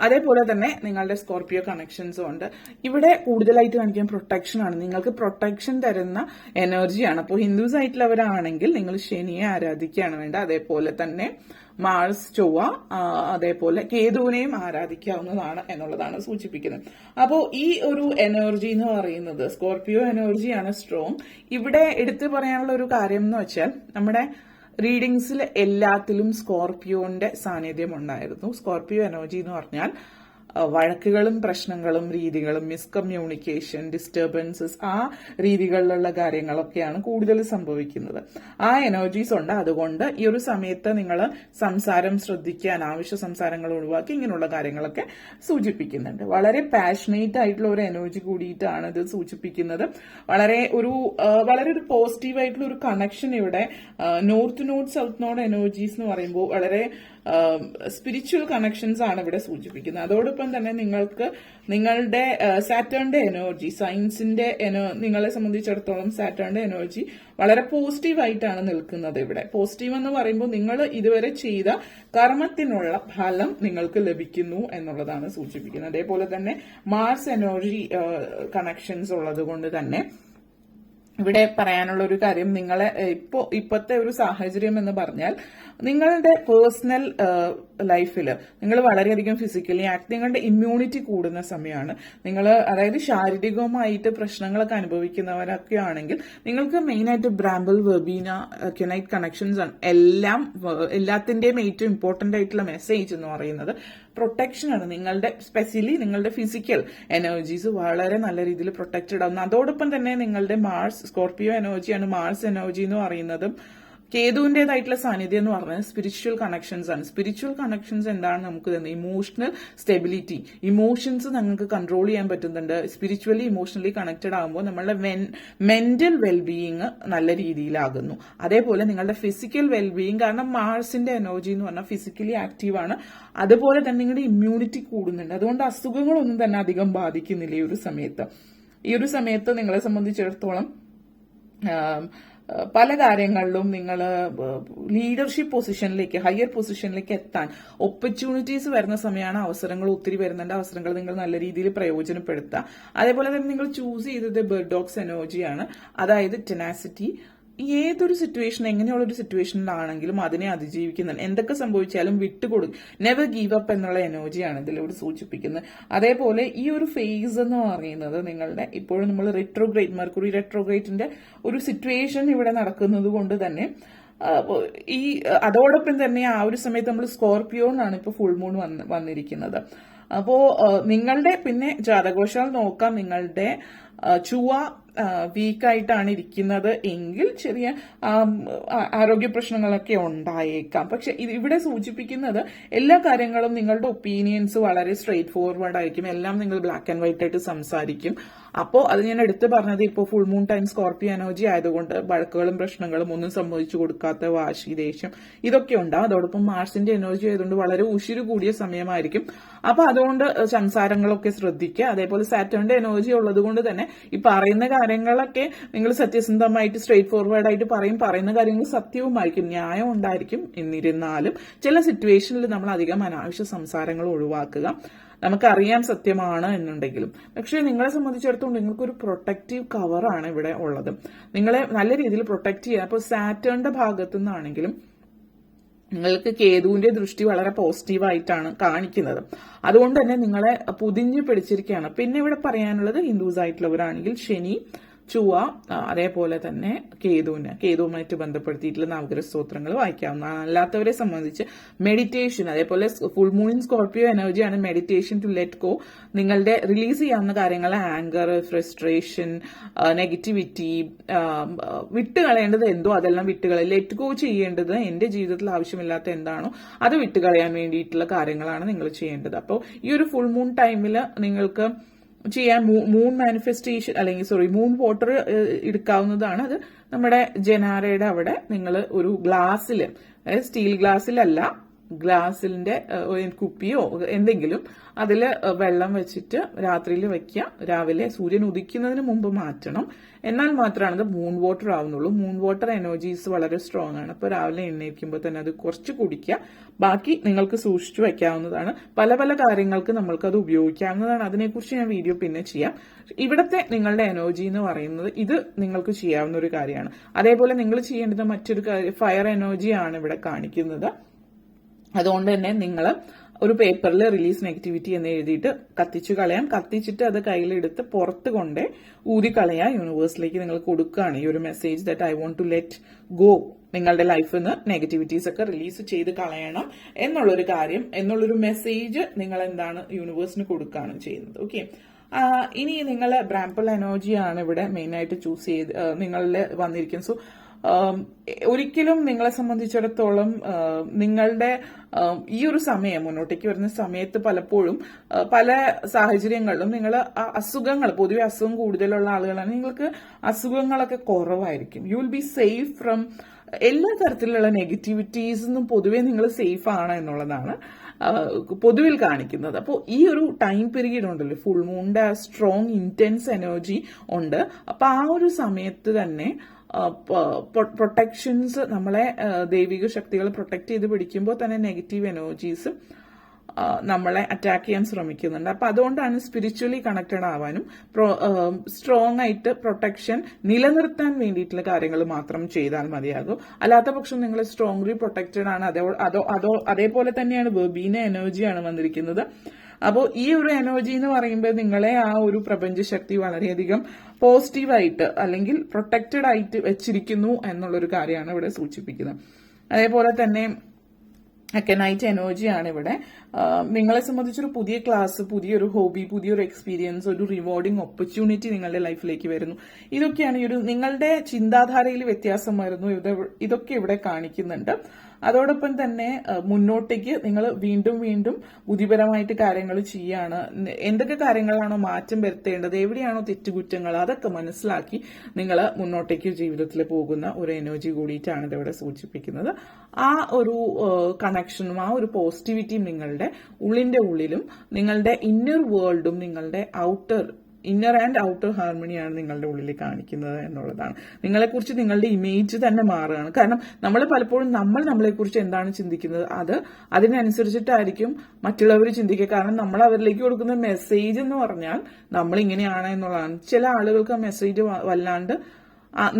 അതേപോലെ തന്നെ നിങ്ങളുടെ സ്കോർപ്പിയോ കണക്ഷൻസും ഉണ്ട്. ഇവിടെ കൂടുതലായിട്ട് കാണിക്കാൻ പ്രൊട്ടക്ഷൻ ആണ്. നിങ്ങൾക്ക് പ്രൊട്ടക്ഷൻ തരുന്ന എനർജിയാണ് അപ്പോൾ ഹിന്ദുസ് ആയിട്ടുള്ളവരാണെങ്കിൽ നിങ്ങൾ ശനിയെ ആരാധിക്കുകയാണ് വേണ്ട അതേപോലെ തന്നെ മാർസ് ചൊവ്വ അതേപോലെ കേതുവിനെയും ആരാധിക്കാവുന്നതാണ് എന്നുള്ളതാണ് സൂചിപ്പിക്കുന്നത്. അപ്പോൾ ഈ ഒരു എനർജി എന്ന് പറയുന്നത് സ്കോർപ്പിയോ എനർജിയാണ് സ്ട്രോങ് ഇവിടെ എടുത്തു പറയാനുള്ള ഒരു കാര്യം എന്ന് വെച്ചാൽ നമ്മുടെ റീഡിങ്സിൽ എല്ലാത്തിലും സ്കോർപിയോന്റെ സാന്നിധ്യം ഉണ്ടായിരുന്നു. സ്കോർപിയോ എനർജി എന്ന് പറഞ്ഞാൽ വഴക്കുകളും പ്രശ്നങ്ങളും രീതികളും മിസ്കമ്മ്യൂണിക്കേഷൻ ഡിസ്റ്റർബൻസസ് ആ രീതികളിലുള്ള കാര്യങ്ങളൊക്കെയാണ് കൂടുതൽ സംഭവിക്കുന്നത്. ആ എനർജീസ് ഉണ്ട്. അതുകൊണ്ട് ഈ ഒരു സമയത്ത് നിങ്ങൾ സംസാരം ശ്രദ്ധിക്കാൻ അനാവശ്യ സംസാരങ്ങൾ ഒഴിവാക്കി ഇങ്ങനെയുള്ള കാര്യങ്ങളൊക്കെ സൂചിപ്പിക്കുന്നുണ്ട്. വളരെ പാഷനേറ്റ് ആയിട്ടുള്ള ഒരു എനർജി കൂടിയിട്ടാണ് ഇത് സൂചിപ്പിക്കുന്നത്. വളരെ ഒരു വളരെ ഒരു പോസിറ്റീവ് ആയിട്ടുള്ള ഒരു കണക്ഷൻ ഇവിടെ north north south north energies എന്ന് പറയുമ്പോൾ വളരെ സ്പിരിച്വൽ കണക്ഷൻസ് ആണ് ഇവിടെ സൂചിപ്പിക്കുന്നത്. അതോടൊപ്പം തന്നെ നിങ്ങൾക്ക് നിങ്ങളുടെ സാറ്റേണിന്റെ എനർജി സയൻസിന്റെ എനോ നിങ്ങളെ സംബന്ധിച്ചിടത്തോളം സാറ്റേണിന്റെ എനർജി വളരെ പോസിറ്റീവായിട്ടാണ് നിൽക്കുന്നത് ഇവിടെ. പോസിറ്റീവ് എന്ന് പറയുമ്പോൾ നിങ്ങൾ ഇതുവരെ ചെയ്ത കർമ്മത്തിനുള്ള ഫലം നിങ്ങൾക്ക് ലഭിക്കുന്നു എന്നുള്ളതാണ് സൂചിപ്പിക്കുന്നത്. അതേപോലെ തന്നെ മാർസ് എനർജി കണക്ഷൻസ് ഉള്ളത് കൊണ്ട് തന്നെ. ഇവിടെ പറയാനുള്ള ഒരു കാര്യം നിങ്ങളെ ഇപ്പോ ഇപ്പോഴത്തെ ഒരു സാഹചര്യം എന്ന് പറഞ്ഞാൽ നിങ്ങളുടെ പേഴ്സണൽ ലൈഫിൽ നിങ്ങൾ വളരെയധികം ഫിസിക്കലി ആക്ട് നിങ്ങളുടെ ഇമ്മ്യൂണിറ്റി കൂടുന്ന സമയമാണ് നിങ്ങൾ അതായത് ശാരീരികമായിട്ട് പ്രശ്നങ്ങളൊക്കെ അനുഭവിക്കുന്നവരൊക്കെ ആണെങ്കിൽ നിങ്ങൾക്ക് മെയിനായിട്ട് ബ്രാമ്പിൾ വെബീന കെനൈറ്റ് കണക്ഷൻസ് ആണ്. എല്ലാം ഏഹ്, എല്ലാത്തിന്റെയും ഏറ്റവും ഇമ്പോർട്ടന്റ് ആയിട്ടുള്ള മെസ്സേജ് എന്ന് പറയുന്നത് പ്രൊട്ടക്ഷൻ ആണ്. നിങ്ങളുടെ സ്പെഷ്യലി നിങ്ങളുടെ ഫിസിക്കൽ എനർജീസ് വളരെ നല്ല രീതിയിൽ പ്രൊട്ടക്റ്റഡ് ആവുന്നു അതോടൊപ്പം തന്നെ നിങ്ങളുടെ മാർസ് സ്കോർപിയോ എനർജിയാണ് മാർസ് എനർജി എന്ന് പറയുന്നതും കേതുവിന്റേതായിട്ടുള്ള സാന്നിധ്യം എന്ന് പറഞ്ഞാൽ സ്പിരിച്വൽ കണക്ഷൻസ് ആണ്. സ്പിരിച്വൽ കണക്ഷൻസ് എന്താണ് നമുക്ക് തന്നെ ഇമോഷണൽ സ്റ്റെബിലിറ്റി ഇമോഷൻസ് നിങ്ങൾക്ക് കൺട്രോൾ ചെയ്യാൻ പറ്റുന്നുണ്ട്. സ്പിരിച്വലി ഇമോഷണലി കണക്റ്റഡ് ആകുമ്പോൾ നമ്മളുടെ മെന്റൽ വെൽബീയിങ് നല്ല രീതിയിലാകുന്നു. അതേപോലെ നിങ്ങളുടെ ഫിസിക്കൽ വെൽബീയിങ് കാരണം മാർസിന്റെ എനർജി എന്ന് പറഞ്ഞാൽ ഫിസിക്കലി ആക്റ്റീവ് ആണ്. അതുപോലെ തന്നെ നിങ്ങളുടെ ഇമ്മ്യൂണിറ്റി കൂടുന്നുണ്ട്. അതുകൊണ്ട് അസുഖങ്ങളൊന്നും തന്നെ അധികം ബാധിക്കുന്നില്ല ഈ ഒരു സമയത്ത്. ഈ ഒരു സമയത്ത് നിങ്ങളെ സംബന്ധിച്ചിടത്തോളം പല കാര്യങ്ങളിലും നിങ്ങൾ ലീഡർഷിപ്പ് പൊസിഷനിലേക്ക് ഹയർ പൊസിഷനിലേക്ക് എത്താൻ ഓപ്പർച്യൂണിറ്റീസ് വരുന്ന സമയമാണ് അവസരങ്ങൾ ഒത്തിരി വരുന്നുണ്ട്. അവസരങ്ങൾ നിങ്ങൾ നല്ല രീതിയിൽ പ്രയോജനപ്പെടുത്തുക. അതേപോലെ തന്നെ നിങ്ങൾ ചൂസ് ചെയ്തത് ബേർഡ് ഡോഗ്സ് എനർജിയാണ് അതായത് ടെനാസിറ്റി ഏതൊരു സിറ്റുവേഷൻ എങ്ങനെയുള്ള ഒരു സിറ്റുവേഷനിലാണെങ്കിലും അതിനെ അതിജീവിക്കുന്നുണ്ട്. എന്തൊക്കെ സംഭവിച്ചാലും വിട്ടുകൊടുക്കും. നെവർ ഗീവ് അപ്പ് എന്നുള്ള എനർജിയാണ് ഇതിലൂടെ സൂചിപ്പിക്കുന്നത്. അതേപോലെ ഈ ഒരു ഫേസ് എന്ന് പറയുന്നത് നിങ്ങളുടെ ഇപ്പോഴും നമ്മൾ റെട്രോഗ്രേറ്റ് മെർക്കുറി റെട്രോഗ്രേറ്റിന്റെ ഒരു സിറ്റുവേഷൻ ഇവിടെ നടക്കുന്നത് കൊണ്ട് തന്നെ ഈ അതോടൊപ്പം തന്നെ ആ ഒരു സമയത്ത് നമ്മൾ സ്കോർപിയോണാണ് ഇപ്പോൾ ഫുൾ മൂൺ വന്ന് വന്നിരിക്കുന്നത്. അപ്പോ നിങ്ങളുടെ പിന്നെ ജാതകോശാൽ നോക്കാം നിങ്ങളുടെ ചുവ വീക്കായിട്ടാണ് ഇരിക്കുന്നത് എങ്കിൽ ചെറിയ ആരോഗ്യ പ്രശ്നങ്ങളൊക്കെ ഉണ്ടായേക്കാം. പക്ഷെ ഇവിടെ സൂചിപ്പിക്കുന്നത് എല്ലാ കാര്യങ്ങളും നിങ്ങളുടെ ഒപ്പീനിയൻസ് വളരെ സ്ട്രെയിറ്റ് ഫോർവേഡ് ആയിരിക്കും. എല്ലാം നിങ്ങൾ ബ്ലാക്ക് ആൻഡ് വൈറ്റ് ആയിട്ട് സംസാരിക്കും. അപ്പോൾ അത് ഞാൻ എടുത്തു പറഞ്ഞത് ഇപ്പോൾ full moon time Scorpio energy ആയതുകൊണ്ട് വഴക്കുകളും പ്രശ്നങ്ങളും ഒന്നും സംഭവിച്ചു കൊടുക്കാത്ത വാശി ദേഷ്യം ഇതൊക്കെ ഉണ്ടാവും അതോടൊപ്പം മാർസിന്റെ എനർജി ആയതുകൊണ്ട് വളരെ ഉശിരു കൂടിയ സമയമായിരിക്കും. അപ്പൊ അതുകൊണ്ട് സംസാരങ്ങളൊക്കെ ശ്രദ്ധിക്കുക. അതേപോലെ സാറ്റേണിന്റെ എനർജി ഉള്ളത് കൊണ്ട് തന്നെ ഈ പറയുന്ന കാര്യങ്ങളൊക്കെ നിങ്ങൾ സത്യസന്ധമായിട്ട് സ്ട്രേറ്റ് ഫോർവേഡ് ആയിട്ട് പറയും. പറയുന്ന കാര്യങ്ങൾ സത്യവുമായിരിക്കും. ന്യായം ഉണ്ടായിരിക്കും എന്നിരുന്നാലും. ചില സിറ്റുവേഷനിൽ നമ്മൾ അധികം അനാവശ്യ സംസാരങ്ങൾ ഒഴിവാക്കുക. നമുക്കറിയാം സത്യമാണ് എന്നുണ്ടെങ്കിലും. പക്ഷേ നിങ്ങളെ സംബന്ധിച്ചിടത്തോളം നിങ്ങൾക്കൊരു പ്രൊട്ടക്റ്റീവ് കവറാണ് ഇവിടെ ഉള്ളത്. നിങ്ങളെ നല്ല രീതിയിൽ പ്രൊട്ടക്ട് ചെയ്യാൻ അപ്പോൾ സാറ്റേണിന്റെ ഭാഗത്തു നിന്നാണെങ്കിലും നിങ്ങൾക്ക് കേതുവിന്റെ ദൃഷ്ടി വളരെ പോസിറ്റീവായിട്ടാണ് കാണിക്കുന്നത്. അതുകൊണ്ട് തന്നെ നിങ്ങളെ പുതിഞ്ഞു പിടിച്ചിരിക്കുകയാണ്. പിന്നെ ഇവിടെ പറയാനുള്ളത് ഹിന്ദുസ് ആയിട്ടുള്ളവരാണെങ്കിൽ ശനി ചുവ അതേപോലെ തന്നെ കേതുവിന്. കേതുവുമായിട്ട് ബന്ധപ്പെടുത്തിയിട്ടുള്ള നവഗ്രഹ സ്തോത്രങ്ങൾ വായിക്കാവുന്നതാണ് അല്ലാത്തവരെ സംബന്ധിച്ച് മെഡിറ്റേഷൻ അതേപോലെ ഫുൾ മൂൺ സ്കോർപ്പിയോ എനർജിയാണ് മെഡിറ്റേഷൻ ടു ലെറ്റ് ഗോ നിങ്ങളുടെ റിലീസ് ചെയ്യാവുന്ന കാര്യങ്ങൾ ആങ്കർ ഫ്രസ്ട്രേഷൻ നെഗറ്റിവിറ്റി വിട്ടുകളയേണ്ടത് എന്തോ അതെല്ലാം വിട്ടുകളെ ലെറ്റ് ഗോ ചെയ്യേണ്ടത് എന്റെ ജീവിതത്തിൽ ആവശ്യമില്ലാത്ത എന്താണോ അത് വിട്ടുകളയാൻ വേണ്ടിയിട്ടുള്ള കാര്യങ്ങളാണ് നിങ്ങൾ ചെയ്യേണ്ടത്. അപ്പോൾ ഈ ഒരു ഫുൾ മൂൺ ടൈമിൽ നിങ്ങൾക്ക് ചെയ്യാൻ മൂൺ മാനിഫെസ്റ്റേഷൻ അല്ലെങ്കിൽ സോറി മൂൺ വാട്ടർ എടുക്കാവുന്നതാണ്. അത് നമ്മുടെ ജനാരയുടെ അവിടെ നിങ്ങൾ ഒരു ഗ്ലാസ്സിൽ അതായത് സ്റ്റീൽ ഗ്ലാസ്സിലല്ല ഗ്ലാസിന്റെ ഒരു കുപ്പിയോ എന്തെങ്കിലും അതിൽ വെള്ളം വെച്ചിട്ട് രാത്രിയിൽ വെക്കുക. രാവിലെ സൂര്യൻ ഉദിക്കുന്നതിന് മുമ്പ് മാറ്റണം. എന്നാൽ മാത്രമാണ് അത് മൂൺ വാട്ടർ ആവുന്നുള്ളൂ. മൂൺ വാട്ടർ എനർജീസ് വളരെ സ്ട്രോങ് ആണ്. അപ്പോൾ രാവിലെ എണ്ണയിക്കുമ്പോൾ തന്നെ അത് കുറച്ച് കുടിക്കുക. ബാക്കി നിങ്ങൾക്ക് സൂക്ഷിച്ചു വെക്കാവുന്നതാണ്. പല പല കാര്യങ്ങൾക്ക് നമ്മൾക്ക് അത് ഉപയോഗിക്കാവുന്നതാണ്. അതിനെക്കുറിച്ച് ഞാൻ വീഡിയോ പിന്നെ ചെയ്യാം. ഇവിടത്തെ നിങ്ങളുടെ എനർജി എന്ന് പറയുന്നത് ഇത് നിങ്ങൾക്ക് ചെയ്യാവുന്ന ഒരു കാര്യമാണ്. അതേപോലെ നിങ്ങൾ ചെയ്യേണ്ടത് മറ്റൊരു ഫയർ ആണ് ഇവിടെ കാണിക്കുന്നത്. അതുകൊണ്ട് തന്നെ നിങ്ങൾ ഒരു പേപ്പറിൽ റിലീസ് നെഗറ്റിവിറ്റി എന്ന് എഴുതിയിട്ട് കത്തിച്ചു കളയാം. കത്തിച്ചിട്ട് അത് കയ്യിലെടുത്ത് പുറത്ത് കൊണ്ടേ കളയാ യൂണിവേഴ്സിലേക്ക് നിങ്ങൾ കൊടുക്കുകയാണ്. ഈ ഒരു message that I want to let go നിങ്ങളുടെ ലൈഫിൽ നിന്ന് നെഗറ്റിവിറ്റീസ് ഒക്കെ റിലീസ് ചെയ്ത് കളയണം എന്നുള്ളൊരു കാര്യം എന്നുള്ളൊരു മെസ്സേജ് നിങ്ങൾ എന്താണ് യൂണിവേഴ്സിന് കൊടുക്കുകയാണ് ചെയ്യുന്നത്. ഓക്കെ ഇനി നിങ്ങൾ ബ്രാമ്പിൾ എനർജിയാണ് ഇവിടെ മെയിനായിട്ട് ചൂസ് ചെയ്ത് നിങ്ങളിൽ വന്നിരിക്കുന്നത്. സോ ഒരിക്കലും നിങ്ങളെ സംബന്ധിച്ചിടത്തോളം നിങ്ങളുടെ ഈ ഒരു സമയം മുന്നോട്ടേക്ക് വരുന്ന സമയത്ത് പലപ്പോഴും പല സാഹചര്യങ്ങളിലും നിങ്ങൾ അസുഖങ്ങൾ പൊതുവെ അസുഖം കൂടുതലുള്ള ആളുകളാണ് നിങ്ങൾക്ക് അസുഖങ്ങളൊക്കെ കുറവായിരിക്കും. You will be safe from എല്ലാ തരത്തിലുള്ള നെഗറ്റിവിറ്റീസ് നിന്നും പൊതുവെ നിങ്ങൾ സേഫ് ആണ് എന്നുള്ളതാണ് പൊതുവിൽ കാണിക്കുന്നത്. അപ്പോൾ ഈ ഒരു ടൈം പീരീഡ് ഉണ്ടല്ലോ ഫുൾ മൂണിന്റെ സ്ട്രോങ് ഇന്റൻസ് എനർജി ഉണ്ട്. അപ്പൊ ആ ഒരു സമയത്ത് തന്നെ പ്രൊട്ടക്ഷൻസ് നമ്മളെ ദൈവിക ശക്തികൾ പ്രൊട്ടക്ട് ചെയ്ത് പിടിക്കുമ്പോൾ തന്നെ നെഗറ്റീവ് എനർജീസ് നമ്മളെ അറ്റാക്ക് ചെയ്യാൻ ശ്രമിക്കുന്നുണ്ട്. അപ്പൊ അതുകൊണ്ടാണ് സ്പിരിച്വലി കണക്റ്റഡ് ആവാനും സ്ട്രോങ് ആയിട്ട് പ്രൊട്ടക്ഷൻ നിലനിർത്താൻ വേണ്ടിയിട്ടുള്ള കാര്യങ്ങൾ മാത്രം ചെയ്താൽ മതിയാകും. അല്ലാത്ത പക്ഷം നിങ്ങൾ സ്ട്രോങ്ലി പ്രൊട്ടക്റ്റഡ് ആണ്. അതോ അതോ അതേപോലെ തന്നെയാണ് ബീന എനർജിയാണ് വന്നിരിക്കുന്നത്. അപ്പോൾ ഈ ഒരു എനർജി എന്ന് പറയുമ്പോൾ നിങ്ങളെ ആ ഒരു പ്രപഞ്ച പ്രപഞ്ചശക്തി വളരെയധികം പോസിറ്റീവായിട്ട് അല്ലെങ്കിൽ പ്രൊട്ടക്റ്റഡ് ആയിട്ട് വെച്ചിരിക്കുന്നു എന്നുള്ളൊരു കാര്യമാണ് ഇവിടെ സൂചിപ്പിക്കുന്നത്. അതേപോലെ തന്നെ അക്കനൈറ്റ് ആണ് ഇവിടെ. നിങ്ങളെ സംബന്ധിച്ചൊരു പുതിയ ക്ലാസ് പുതിയൊരു ഹോബി പുതിയൊരു എക്സ്പീരിയൻസ് ഒരു റിവാർഡിങ് ഓപ്പർച്യൂണിറ്റി നിങ്ങളുടെ ലൈഫിലേക്ക് വരുന്നു. ഇതൊക്കെയാണ് ഈ ഒരു നിങ്ങളുടെ ചിന്താധാരയിൽ വ്യത്യാസം വരുന്നു. ഇതൊക്കെ ഇവിടെ കാണിക്കുന്നുണ്ട്. അതോടൊപ്പം തന്നെ മുന്നോട്ടേക്ക് നിങ്ങൾ വീണ്ടും വീണ്ടും ബുദ്ധിപരമായിട്ട് കാര്യങ്ങൾ ചെയ്യാണ്. എന്തൊക്കെ കാര്യങ്ങളാണോ മാറ്റം വരുത്തേണ്ടത് എവിടെയാണോ തെറ്റുകുറ്റങ്ങൾ അതൊക്കെ മനസ്സിലാക്കി നിങ്ങൾ മുന്നോട്ടേക്ക് ജീവിതത്തിൽ പോകുന്ന ഒരു എനർജി കൂടിയിട്ടാണ് ഇതിവിടെ സൂചിപ്പിക്കുന്നത്. ആ ഒരു കണക്ഷനും ആ ഒരു പോസിറ്റിവിറ്റിയും നിങ്ങളുടെ ഉള്ളിന്റെ ഉള്ളിലും നിങ്ങളുടെ ഇന്നർ വേൾഡും നിങ്ങളുടെ ഔട്ടർ ഇന്നർ ആൻഡ് ഔട്ടർ ഹാർമണിയാണ് നിങ്ങളുടെ ഉള്ളിൽ കാണിക്കുന്നത് എന്നുള്ളതാണ്. നിങ്ങളെക്കുറിച്ച് നിങ്ങളുടെ ഇമേജ് തന്നെ മാറുകയാണ്. കാരണം നമ്മൾ പലപ്പോഴും നമ്മൾ നമ്മളെക്കുറിച്ച് എന്താണ് ചിന്തിക്കുന്നത്? അത് അതിനനുസരിച്ചിട്ടായിരിക്കും മറ്റുള്ളവർ ചിന്തിക്കുക. കാരണം നമ്മൾ അവരിലേക്ക് കൊടുക്കുന്ന മെസ്സേജ് എന്ന് പറഞ്ഞാൽ നമ്മൾ ഇങ്ങനെയാണ് എന്നുള്ളതാണ്. ചില ആളുകൾക്ക് ആ മെസ്സേജ് വല്ലാണ്ട്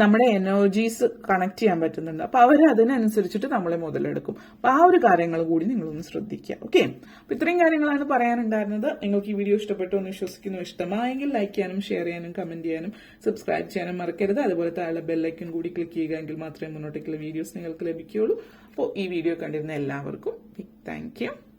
നമ്മുടെ എനർജീസ് കണക്ട് ചെയ്യാൻ പറ്റുന്നുണ്ട്. അപ്പൊ അവർ അതിനനുസരിച്ചിട്ട് നമ്മളെ മുതലെടുക്കും. അപ്പൊ ആ ഒരു കാര്യങ്ങൾ കൂടി നിങ്ങളൊന്ന് ശ്രദ്ധിക്കുക. ഓക്കെ അപ്പൊ ഇത്രയും കാര്യങ്ങളാണ് പറയാനുണ്ടായിരുന്നത്. നിങ്ങൾക്ക് ഈ വീഡിയോ ഇഷ്ടപ്പെട്ടു എന്ന് വിശ്വസിക്കുന്നു. ഇഷ്ടമായെങ്കിൽ ലൈക്ക് ചെയ്യാനും ഷെയർ ചെയ്യാനും കമന്റ് ചെയ്യാനും സബ്സ്ക്രൈബ് ചെയ്യാനും മറക്കരുത്. അതുപോലെ താഴെ ബെല്ലൈക്കൻ കൂടി ക്ലിക്ക് ചെയ്യുക എങ്കിൽ മാത്രമേ മുന്നോട്ടേക്കുള്ള വീഡിയോസ് നിങ്ങൾക്ക് ലഭിക്കുകയുള്ളൂ. അപ്പോൾ ഈ വീഡിയോ കണ്ടിരുന്ന എല്ലാവർക്കും താങ്ക് യു